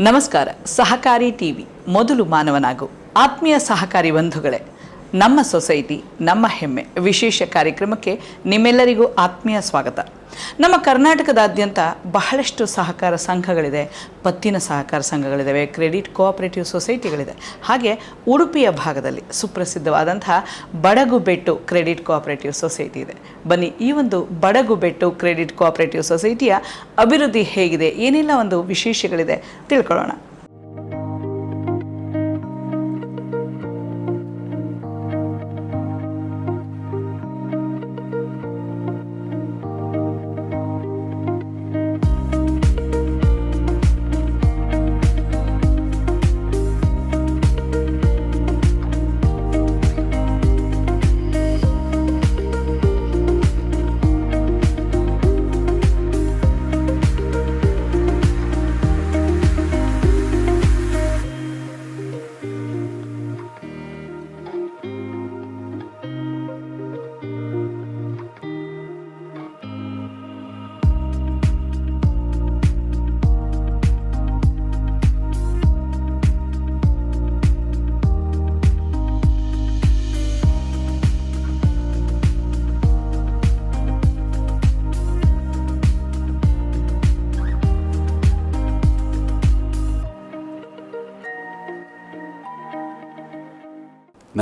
ನಮಸ್ಕಾರ ಸಹಕಾರಿ ಟಿವಿ ಮೊದಲು ಮಾನವನಾಗು. ಆತ್ಮೀಯ ಸಹಕಾರಿ ಬಂಧುಗಳೇ ನಮ್ಮ ಸೊಸೈಟಿ, ನಮ್ಮ ಹೆಮ್ಮೆ. ವಿಶೇಷ ಕಾರ್ಯಕ್ರಮಕ್ಕೆ ನಿಮ್ಮೆಲ್ಲರಿಗೂ ಆತ್ಮೀಯ ಸ್ವಾಗತ. ನಮ್ಮ ಕರ್ನಾಟಕದಾದ್ಯಂತ ಬಹಳಷ್ಟು ಸಹಕಾರ ಸಂಘಗಳಿದೆ. ಪತ್ತಿನ ಸಹಕಾರ ಸಂಘಗಳಿದ್ದಾವೆ ಕ್ರೆಡಿಟ್ ಕೋಆಪರೇಟಿವ್ ಸೊಸೈಟಿಗಳಿದೆ. ಹಾಗೆ ಉಡುಪಿಯ ಭಾಗದಲ್ಲಿ ಸುಪ್ರಸಿದ್ಧವಾದಂತಹ ಬಡಗುಬೆಟ್ಟು ಕ್ರೆಡಿಟ್ ಕೋಆಪರೇಟಿವ್ ಸೊಸೈಟಿ ಇದೆ. ಬನ್ನಿ, ಈ ಒಂದು ಬಡಗುಬೆಟ್ಟು ಕ್ರೆಡಿಟ್ ಕೋಆಪರೇಟಿವ್ ಸೊಸೈಟಿಯ ಅಭಿವೃದ್ಧಿ ಹೇಗಿದೆ? ಏನೆಲ್ಲ ಒಂದು ವಿಶೇಷಗಳಿದೆ ತಿಳ್ಕೊಳ್ಳೋಣ.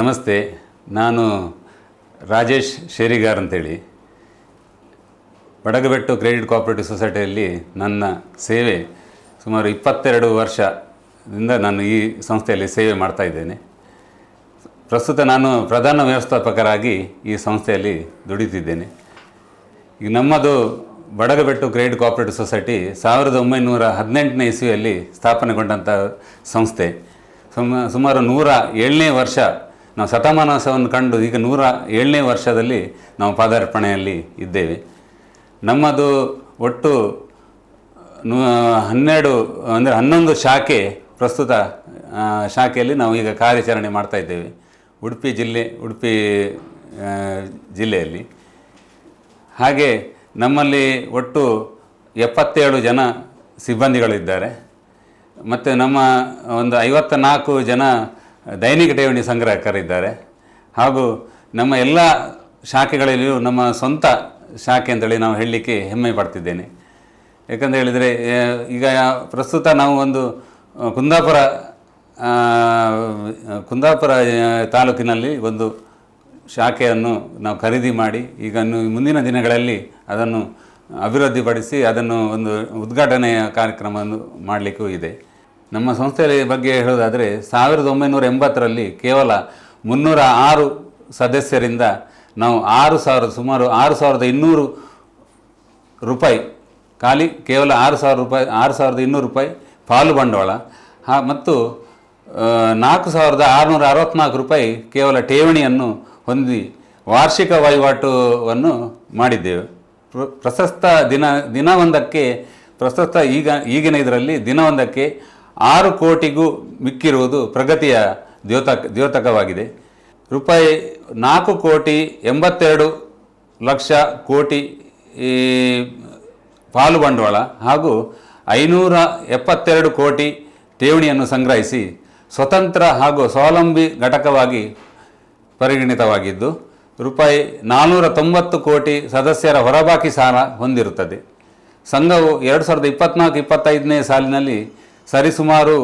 ನಮಸ್ತೆ, ನಾನು ರಾಜೇಶ್ ಶೇರಿಗಾರ್ ಅಂತೇಳಿ. ಬಡಗಬೆಟ್ಟು ಕ್ರೆಡಿಟ್ ಕೋಆಪರೇಟಿವ್ ಸೊಸೈಟಿಯಲ್ಲಿ ನನ್ನ ಸೇವೆ ಸುಮಾರು ಇಪ್ಪತ್ತೆರಡು ವರ್ಷದಿಂದ ನಾನು ಈ ಸಂಸ್ಥೆಯಲ್ಲಿ ಸೇವೆ ಮಾಡ್ತಾ ಇದ್ದೇನೆ. ಪ್ರಸ್ತುತ ನಾನು ಪ್ರಧಾನ ವ್ಯವಸ್ಥಾಪಕರಾಗಿ ಈ ಸಂಸ್ಥೆಯಲ್ಲಿ ದುಡಿತಿದ್ದೇನೆ. ಈಗ ನಮ್ಮದು ಬಡಗಬೆಟ್ಟು ಕ್ರೆಡಿಟ್ ಕೋಆಪರೇಟಿವ್ ಸೊಸೈಟಿ ಸಾವಿರದ ಒಂಬೈನೂರ ಹದಿನೆಂಟನೇ ಇಸ್ವಿಯಲ್ಲಿ ಸ್ಥಾಪನೆಗೊಂಡಂಥ ಸಂಸ್ಥೆ. ಸುಮ, ಸುಮಾರು ನೂರ ಏಳನೇ ವರ್ಷ ನಾವು ಶತಮಾನೋತ್ಸವವನ್ನು ಕಂಡು ಈಗ ನೂರ ಏಳನೇ ವರ್ಷದಲ್ಲಿ ನಾವು ಪಾದಾರ್ಪಣೆಯಲ್ಲಿ ಇದ್ದೇವೆ. ನಮ್ಮದು ಒಟ್ಟು ಹನ್ನೆರಡು, ಅಂದರೆ ಹನ್ನೊಂದು ಶಾಖೆ ಪ್ರಸ್ತುತ ಶಾಖೆಯಲ್ಲಿ ನಾವು ಈಗ ಕಾರ್ಯಾಚರಣೆ ಮಾಡ್ತಾ ಇದ್ದೇವೆ. ಉಡುಪಿ ಜಿಲ್ಲೆ, ಉಡುಪಿ ಜಿಲ್ಲೆಯಲ್ಲಿ. ಹಾಗೆ ನಮ್ಮಲ್ಲಿ ಒಟ್ಟು ಎಪ್ಪತ್ತೇಳು ಜನ ಸಿಬ್ಬಂದಿಗಳಿದ್ದಾರೆ. ಮತ್ತು ನಮ್ಮ ಒಂದು ಐವತ್ತ ನಾಲ್ಕು ಜನ ದೈನಿಕ ಠೇವಣಿ ಸಂಗ್ರಾಹಕರಿದ್ದಾರೆ. ಹಾಗೂ ನಮ್ಮ ಎಲ್ಲ ಶಾಖೆಗಳಲ್ಲಿಯೂ ನಮ್ಮ ಸ್ವಂತ ಶಾಖೆ ಅಂತೇಳಿ ನಾವು ಹೇಳಲಿಕ್ಕೆ ಹೆಮ್ಮೆ ಪಡ್ತಿದ್ದೇನೆ. ಯಾಕಂತ ಹೇಳಿದರೆ ಈಗ ಪ್ರಸ್ತುತ ನಾವು ಒಂದು ಕುಂದಾಪುರ ಕುಂದಾಪುರ ತಾಲೂಕಿನಲ್ಲಿ ಒಂದು ಶಾಖೆಯನ್ನು ನಾವು ಖರೀದಿ ಮಾಡಿ, ಈಗ ಮುಂದಿನ ದಿನಗಳಲ್ಲಿ ಅದನ್ನು ಅಭಿವೃದ್ಧಿಪಡಿಸಿ ಅದನ್ನು ಒಂದು ಉದ್ಘಾಟನೆಯ ಕಾರ್ಯಕ್ರಮವನ್ನು ಮಾಡಲಿಕ್ಕೂ ಇದೆ. ನಮ್ಮ ಸಂಸ್ಥೆಯ ಬಗ್ಗೆ ಹೇಳೋದಾದರೆ ಸಾವಿರದ ಒಂಬೈನೂರ ಎಂಬತ್ತರಲ್ಲಿ ಕೇವಲ ಮುನ್ನೂರ ಆರು ಸದಸ್ಯರಿಂದ ನಾವು ಆರು ಸಾವಿರದ, ಸುಮಾರು ಆರು ಸಾವಿರದ ಇನ್ನೂರು ರೂಪಾಯಿ ಖಾಲಿ, ಕೇವಲ ಆರು ಸಾವಿರ ರೂಪಾಯಿ, ಆರು ಸಾವಿರದ ಇನ್ನೂರು ರೂಪಾಯಿ ಪಾಲು ಬಂಡವಾಳ. ಹಾ, ಮತ್ತು ನಾಲ್ಕು ಸಾವಿರದ ಆರುನೂರ ಅರವತ್ತ್ನಾಲ್ಕು ರೂಪಾಯಿ ಕೇವಲ ಠೇವಣಿಯನ್ನು ಹೊಂದಿ ವಾರ್ಷಿಕ ವಹಿವಾಟುವನ್ನು ಮಾಡಿದ್ದೇವೆ. ಪ್ರ- ಪ್ರಶಸ್ತ ದಿನ, ದಿನವೊಂದಕ್ಕೆ ಪ್ರಸ್ತುತ ಈಗ, ಈಗಿನ ಇದರಲ್ಲಿ ದಿನವೊಂದಕ್ಕೆ ಆರು ಕೋಟಿಗೂ ಮಿಕ್ಕಿರುವುದು ಪ್ರಗತಿಯ ದ್ಯೋತಕ, ದ್ಯೋತಕವಾಗಿದೆ. ರೂಪಾಯಿ ನಾಲ್ಕು ಕೋಟಿ ಎಂಬತ್ತೆರಡು ಲಕ್ಷ ಕೋಟಿ ಪಾಲು ಬಂಡವಾಳ ಹಾಗೂ ಐನೂರ ಎಪ್ಪತ್ತೆರಡು ಕೋಟಿ ಠೇವಣಿಯನ್ನು ಸಂಗ್ರಹಿಸಿ ಸ್ವತಂತ್ರ ಹಾಗೂ ಸ್ವಾವಲಂಬಿ ಘಟಕವಾಗಿ ಪರಿಗಣಿತವಾಗಿದ್ದು, ರೂಪಾಯಿ ನಾನ್ನೂರ ತೊಂಬತ್ತು ಕೋಟಿ ಸದಸ್ಯರ ಹೊರಬಾಕಿ ಸಾಲ ಹೊಂದಿರುತ್ತದೆ. ಸಂಘವು ಎರಡು ಸಾವಿರದ ಇಪ್ಪತ್ನಾಲ್ಕು, ಇಪ್ಪತ್ತೈದನೇ ಸಾಲಿನಲ್ಲಿ ಸರಿಸುಮಾರು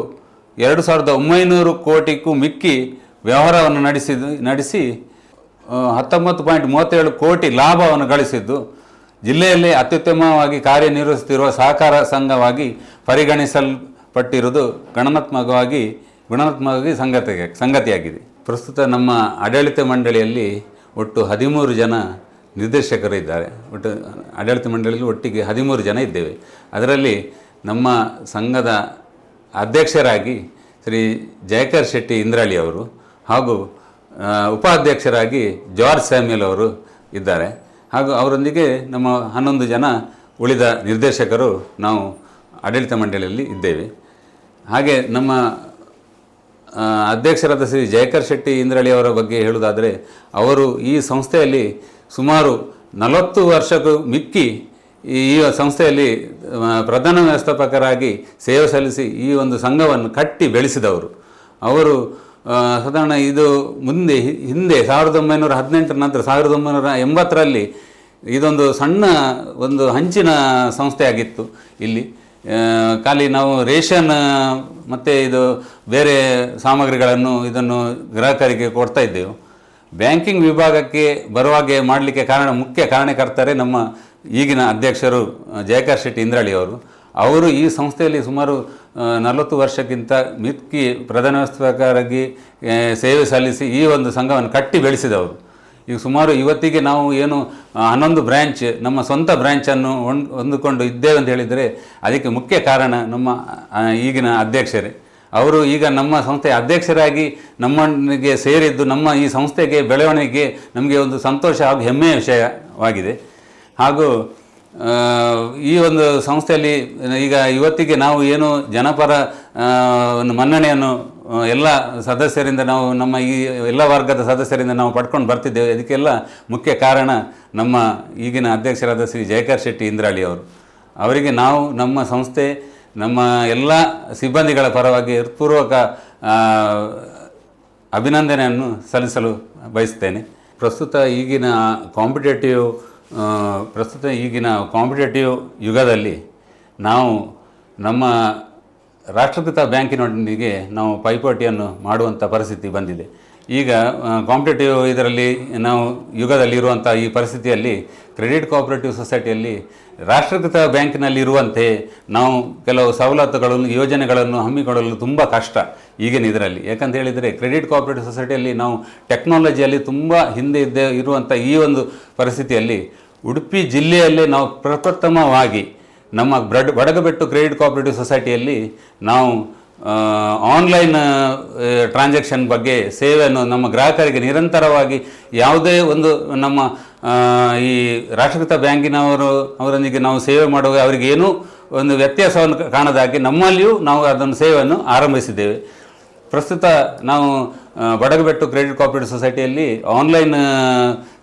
ಎರಡು ಸಾವಿರದ ಒಂಬೈನೂರು ಕೋಟಿಗೂ ಮಿಕ್ಕಿ ವ್ಯವಹಾರವನ್ನು ನಡೆಸಿದ್ದು ನಡೆಸಿ ಹತ್ತೊಂಬತ್ತು ಪಾಯಿಂಟ್ ಮೂವತ್ತೇಳು ಕೋಟಿ ಲಾಭವನ್ನು ಗಳಿಸಿದ್ದು, ಜಿಲ್ಲೆಯಲ್ಲಿ ಅತ್ಯುತ್ತಮವಾಗಿ ಕಾರ್ಯನಿರ್ವಹಿಸುತ್ತಿರುವ ಸಹಕಾರ ಸಂಘವಾಗಿ ಪರಿಗಣಿಸಲ್ಪಟ್ಟಿರುವುದು ಗಣನಾತ್ಮಕವಾಗಿ ಗುಣಾತ್ಮಕವಾಗಿ ಸಂಗತಿ, ಸಂಗತಿಯಾಗಿದೆ. ಪ್ರಸ್ತುತ ನಮ್ಮ ಆಡಳಿತ ಮಂಡಳಿಯಲ್ಲಿ ಒಟ್ಟು ಹದಿಮೂರು ಜನ ನಿರ್ದೇಶಕರು ಇದ್ದಾರೆ ಒಟ್ಟು ಆಡಳಿತ ಮಂಡಳಿಯಲ್ಲಿ ಒಟ್ಟಿಗೆ ಹದಿಮೂರು ಜನ ಇದ್ದೇವೆ. ಅದರಲ್ಲಿ ನಮ್ಮ ಸಂಘದ ಅಧ್ಯಕ್ಷರಾಗಿ ಶ್ರೀ ಜಯಕರ್ ಶೆಟ್ಟಿ ಇಂದ್ರಾಳಿ ಅವರು ಹಾಗೂ ಉಪಾಧ್ಯಕ್ಷರಾಗಿ ಜಾರ್ಜ್ ಸ್ಯಾಮ್ಯಲ್ ಅವರು ಇದ್ದಾರೆ. ಹಾಗೂ ಅವರೊಂದಿಗೆ ನಮ್ಮ ಹನ್ನೊಂದು ಜನ ಉಳಿದ ನಿರ್ದೇಶಕರು ನಾವು ಆಡಳಿತ ಮಂಡಳಿಯಲ್ಲಿ ಇದ್ದೇವೆ. ಹಾಗೆ ನಮ್ಮ ಅಧ್ಯಕ್ಷರಾದ ಶ್ರೀ ಜಯಕರ್ ಶೆಟ್ಟಿ ಇಂದ್ರಳಿ ಅವರ ಬಗ್ಗೆ ಹೇಳುವುದಾದರೆ, ಅವರು ಈ ಸಂಸ್ಥೆಯಲ್ಲಿ ಸುಮಾರು ನಲವತ್ತು ವರ್ಷಕ್ಕೂ ಮಿಕ್ಕಿ ಈ ಸಂಸ್ಥೆಯಲ್ಲಿ ಪ್ರಧಾನ ವ್ಯವಸ್ಥಾಪಕರಾಗಿ ಸೇವೆ ಸಲ್ಲಿಸಿ ಈ ಒಂದು ಸಂಘವನ್ನು ಕಟ್ಟಿ ಬೆಳೆಸಿದವರು. ಅವರು ಸಾಧಾರಣ ಇದು ಮುಂದೆ ಹಿಂದೆ ಸಾವಿರದ ಒಂಬೈನೂರ ಹದಿನೆಂಟರ ನಂತರ ಸಾವಿರದ ಒಂಬೈನೂರ ಎಂಬತ್ತರಲ್ಲಿ ಇದೊಂದು ಸಣ್ಣ ಒಂದು ಹಂಚಿನ ಸಂಸ್ಥೆಯಾಗಿತ್ತು ಇಲ್ಲಿ. ಖಾಲಿ ನಾವು ರೇಷನ್, ಮತ್ತು ಇದು ಬೇರೆ ಸಾಮಗ್ರಿಗಳನ್ನು ಇದನ್ನು ಗ್ರಾಹಕರಿಗೆ ಕೊಡ್ತಾ ಇದ್ದೆವು. ಬ್ಯಾಂಕಿಂಗ್ ವಿಭಾಗಕ್ಕೆ ಬರುವಾಗೆ ಮಾಡಲಿಕ್ಕೆ ಕಾರಣ, ಮುಖ್ಯ ಕಾರಣಕರ್ತರೆ ನಮ್ಮ ಈಗಿನ ಅಧ್ಯಕ್ಷರು ಜಯಕರ್ ಶೆಟ್ಟಿ ಇಂದ್ರಾಳಿ ಅವರು ಅವರು ಈ ಸಂಸ್ಥೆಯಲ್ಲಿ ಸುಮಾರು ನಲವತ್ತು ವರ್ಷಕ್ಕಿಂತ ಮಿಕ್ಕಿ ಪ್ರಧಾನ ವ್ಯವಸ್ಥಾಪಕರಾಗಿ ಸೇವೆ ಸಲ್ಲಿಸಿ ಈ ಒಂದು ಸಂಘವನ್ನು ಕಟ್ಟಿ ಬೆಳೆಸಿದವರು. ಈಗ ಸುಮಾರು ಇವತ್ತಿಗೆ ನಾವು ಏನು ಹನ್ನೊಂದು ಬ್ರ್ಯಾಂಚ್ ನಮ್ಮ ಸ್ವಂತ ಬ್ರ್ಯಾಂಚನ್ನು ಹೊಂದ್ ಹೊಂದಿಕೊಂಡು ಇದ್ದೇವೆ ಅಂತ ಹೇಳಿದರೆ ಅದಕ್ಕೆ ಮುಖ್ಯ ಕಾರಣ ನಮ್ಮ ಈಗಿನ ಅಧ್ಯಕ್ಷರೇ. ಅವರು ಈಗ ನಮ್ಮ ಸಂಸ್ಥೆಯ ಅಧ್ಯಕ್ಷರಾಗಿ ನಮ್ಮನಿಗೆ ಸೇರಿದ್ದು ನಮ್ಮ ಈ ಸಂಸ್ಥೆಗೆ ಬೆಳವಣಿಗೆ ನಮಗೆ ಒಂದು ಸಂತೋಷ ಹಾಗೂ ಹೆಮ್ಮೆಯ ವಿಷಯವಾಗಿದೆ. ಹಾಗೂ ಈ ಒಂದು ಸಂಸ್ಥೆಯಲ್ಲಿ, ಈಗ ಇವತ್ತಿಗೆ ನಾವು ಏನು ಜನಪರ ಮನ್ನಣೆಯನ್ನು ಎಲ್ಲ ಸದಸ್ಯರಿಂದ ನಾವು ನಮ್ಮ ಈ ಎಲ್ಲ ವರ್ಗದ ಸದಸ್ಯರಿಂದ ನಾವು ಪಡ್ಕೊಂಡು ಬರ್ತಿದ್ದೇವೆ. ಅದಕ್ಕೆಲ್ಲ ಮುಖ್ಯ ಕಾರಣ ನಮ್ಮ ಈಗಿನ ಅಧ್ಯಕ್ಷರಾದ ಶ್ರೀ ಜಯಕರ್ ಶೆಟ್ಟಿ ಇಂದ್ರಾಳಿ ಅವರು. ಅವರಿಗೆ ನಾವು ನಮ್ಮ ಸಂಸ್ಥೆ, ನಮ್ಮ ಎಲ್ಲ ಸಿಬ್ಬಂದಿಗಳ ಪರವಾಗಿ ಹೃತ್ಪೂರ್ವಕ ಅಭಿನಂದನೆಯನ್ನು ಸಲ್ಲಿಸಲು ಬಯಸ್ತೇನೆ ಪ್ರಸ್ತುತ ಈಗಿನ ಕಾಂಪಿಟೇಟಿವ್ ಪ್ರಸ್ತುತ ಈಗಿನ ಕಾಂಪಿಟೇಟಿವ್ ಯುಗದಲ್ಲಿ ನಾವು ನಮ್ಮ ರಾಷ್ಟ್ರೀಕೃತ ಬ್ಯಾಂಕಿನೊಂದಿಗೆ ನಾವು ಪೈಪೋಟಿಯನ್ನು ಮಾಡುವಂಥ ಪರಿಸ್ಥಿತಿ ಬಂದಿದೆ. ಈಗ ಕಾಂಪಿಟೇಟಿವ್ ಇದರಲ್ಲಿ ನಾವು ಯುಗದಲ್ಲಿ ಇರುವಂಥ ಈ ಪರಿಸ್ಥಿತಿಯಲ್ಲಿ ಕ್ರೆಡಿಟ್ ಕೋಆಪರೇಟಿವ್ ಸೊಸೈಟಿಯಲ್ಲಿ ರಾಷ್ಟ್ರೀಕೃತ ಬ್ಯಾಂಕಿನಲ್ಲಿ ಇರುವಂತೆ ನಾವು ಕೆಲವು ಸವಲತ್ತುಗಳನ್ನು, ಯೋಜನೆಗಳನ್ನು ಹಮ್ಮಿಕೊಳ್ಳಲು ತುಂಬ ಕಷ್ಟ. ಈಗಿನ ಇದರಲ್ಲಿ? ಯಾಕಂತ ಹೇಳಿದರೆ ಕ್ರೆಡಿಟ್ ಕೋಆಪರೇಟಿವ್ ಸೊಸೈಟಿಯಲ್ಲಿ ನಾವು ಟೆಕ್ನಾಲಜಿಯಲ್ಲಿ ತುಂಬ ಹಿಂದೆ ಇದ್ದೇ ಇರುವಂಥ ಈ ಒಂದು ಪರಿಸ್ಥಿತಿಯಲ್ಲಿ ಉಡುಪಿ ಜಿಲ್ಲೆಯಲ್ಲಿ ನಾವು ಪ್ರಪ್ರಥಮವಾಗಿ ನಮ್ಮ ಬ್ರಡ್, ಬಡಗಬೆಟ್ಟು ಕ್ರೆಡಿಟ್ ಕೋಆಪರೇಟಿವ್ ಸೊಸೈಟಿಯಲ್ಲಿ ನಾವು ಆನ್ಲೈನ್ ಟ್ರಾನ್ಸಾಕ್ಷನ್ ಬಗ್ಗೆ ಸೇವೆಯನ್ನು ನಮ್ಮ ಗ್ರಾಹಕರಿಗೆ ನಿರಂತರವಾಗಿ ಯಾವುದೇ ಒಂದು ನಮ್ಮ ಈ ರಾಷ್ಟ್ರೀಕೃತ ಬ್ಯಾಂಕಿನವರು, ಅವರೊಂದಿಗೆ ನಾವು ಸೇವೆ ಮಾಡುವಾಗ ಅವರಿಗೆ ಏನೂ ಒಂದು ವ್ಯತ್ಯಾಸವನ್ನು ಕಾಣದಾಗಿ ನಮ್ಮಲ್ಲಿಯೂ ನಾವು ಅದನ್ನು ಸೇವೆಯನ್ನು ಆರಂಭಿಸಿದ್ದೇವೆ. ಪ್ರಸ್ತುತ ನಾವು ಬಡಗಬೆಟ್ಟು ಕ್ರೆಡಿಟ್ ಕೋಆಪರೇಟಿವ್ ಸೊಸೈಟಿಯಲ್ಲಿ ಆನ್ಲೈನ್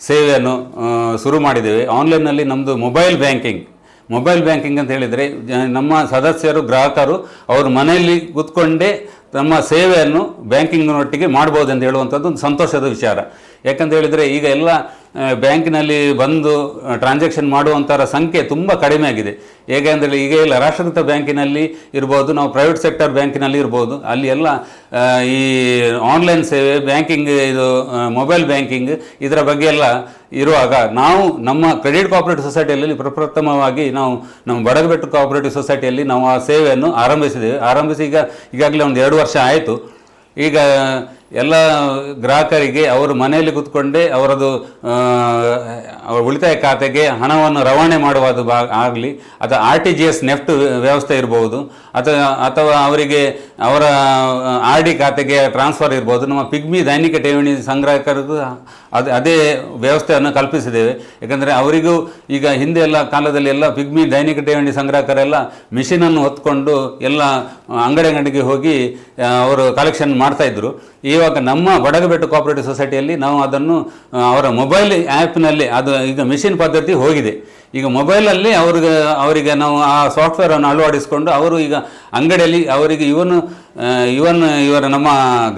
ಸೇವೆಯನ್ನು ಶುರು ಮಾಡಿದ್ದೇವೆ. ಆನ್ಲೈನ್ನಲ್ಲಿ ನಮ್ಮದು ಮೊಬೈಲ್ ಬ್ಯಾಂಕಿಂಗ್ ಮೊಬೈಲ್ ಬ್ಯಾಂಕಿಂಗ್ ಅಂತ ಹೇಳಿದರೆ ನಮ್ಮ ಸದಸ್ಯರು, ಗ್ರಾಹಕರು ಅವರು ಮನೆಯಲ್ಲಿ ಕೂತ್ಕೊಂಡೇ ನಮ್ಮ ಸೇವೆಯನ್ನು ಬ್ಯಾಂಕಿಂಗ್ನೊಟ್ಟಿಗೆ ಮಾಡ್ಬೋದು ಅಂತ ಹೇಳುವಂಥದ್ದು ಒಂದು ಸಂತೋಷದ ವಿಚಾರ. ಯಾಕಂತ ಹೇಳಿದರೆ ಈಗ ಎಲ್ಲ ಬ್ಯಾಂಕಿನಲ್ಲಿ ಬಂದು ಟ್ರಾನ್ಸಾಕ್ಷನ್ ಮಾಡುವಂಥರ ಸಂಖ್ಯೆ ತುಂಬ ಕಡಿಮೆ ಆಗಿದೆ. ಹೇಗೆ ಅಂದರೆ ಈಗ ಎಲ್ಲ ರಾಷ್ಟ್ರೀಕೃತ ಬ್ಯಾಂಕಿನಲ್ಲಿ ಇರ್ಬೋದು, ನಾವು ಪ್ರೈವೇಟ್ ಸೆಕ್ಟರ್ ಬ್ಯಾಂಕಿನಲ್ಲಿ ಇರ್ಬೋದು. ಅಲ್ಲಿ ಎಲ್ಲ ಈ ಆನ್ಲೈನ್ ಸೇವೆ ಬ್ಯಾಂಕಿಂಗ್ ಇದು ಮೊಬೈಲ್ ಬ್ಯಾಂಕಿಂಗ್ ಇದರ ಬಗ್ಗೆ ಎಲ್ಲ ಇರುವಾಗ ನಾವು ನಮ್ಮ ಕ್ರೆಡಿಟ್ ಕೋಆಪರೇಟಿವ್ ಸೊಸೈಟಿಯಲ್ಲಿ ಪ್ರಪ್ರಥಮವಾಗಿ ನಾವು ನಮ್ಮ ಬಡಗಬೆಟ್ಟು ಕೋಆಪರೇಟಿವ್ ಸೊಸೈಟಿಯಲ್ಲಿ ನಾವು ಆ ಸೇವೆಯನ್ನು ಆರಂಭಿಸಿದ್ದೇವೆ. ಆರಂಭಿಸಿ ಈಗ ಈಗಾಗಲೇ ಒಂದು ಎರಡು ವರ್ಷ ಆಯಿತು. ಈಗ ಎಲ್ಲ ಗ್ರಾಹಕರಿಗೆ ಅವರು ಮನೆಯಲ್ಲಿ ಕೂತ್ಕೊಂಡೇ ಅವರದು ಅವರ ಉಳಿತಾಯ ಖಾತೆಗೆ ಹಣವನ್ನು ರವಾನೆ ಮಾಡುವುದು ಬಾ, ಆಗಲಿ, ಅಥವಾ R T G S NEFT ವ್ಯವಸ್ಥೆ ಇರ್ಬೋದು, ಅಥವಾ ಅಥವಾ ಅವರಿಗೆ ಅವರ ಆರ್ ಡಿ ಖಾತೆಗೆ ಟ್ರಾನ್ಸ್ಫರ್ ಇರ್ಬೋದು, ನಮ್ಮ ಪಿಗ್ಮಿ ದೈನಿಕ ಠೇವಣಿ ಸಂಗ್ರಾಹಕರಿಗೂ ಅದು, ಅದೇ ವ್ಯವಸ್ಥೆಯನ್ನು ಕಲ್ಪಿಸಿದ್ದೇವೆ. ಯಾಕಂದರೆ ಅವರಿಗೂ ಈಗ ಹಿಂದೆ ಎಲ್ಲ ಕಾಲದಲ್ಲಿ ಎಲ್ಲ ಪಿಗ್ಮಿ ದೈನಿಕ ಠೇವಣಿ ಸಂಗ್ರಾಹಕರೆಲ್ಲ ಮಿಷಿನನ್ನು ಹೊತ್ಕೊಂಡು ಎಲ್ಲ ಅಂಗಡಿ ಅಂಗಡಿಗೆ ಹೋಗಿ ಅವರು ಕಲೆಕ್ಷನ್ ಮಾಡ್ತಾ ಇದ್ರು. ಇವಾಗ ನಮ್ಮ ಬಡಗಬೆಟ್ಟು ಕೋಆಪರೇಟಿವ್ ಸೊಸೈಟಿಯಲ್ಲಿ ನಾವು ಅದನ್ನು ಅವರ ಮೊಬೈಲ್ ಆ್ಯಪ್ನಲ್ಲಿ ಅದು ಈಗ ಮಿಷಿನ್ ಪದ್ಧತಿ ಹೋಗಿದೆ. ಈಗ ಮೊಬೈಲಲ್ಲಿ ಅವ್ರಿಗೆ, ಅವರಿಗೆ ನಾವು ಆ ಸಾಫ್ಟ್ವೇರನ್ನು ಅಳವಡಿಸಿಕೊಂಡು ಅವರು ಈಗ ಅಂಗಡಿಯಲ್ಲಿ ಅವರಿಗೆ ಇವನು ಇವನ್, ಇವರ ನಮ್ಮ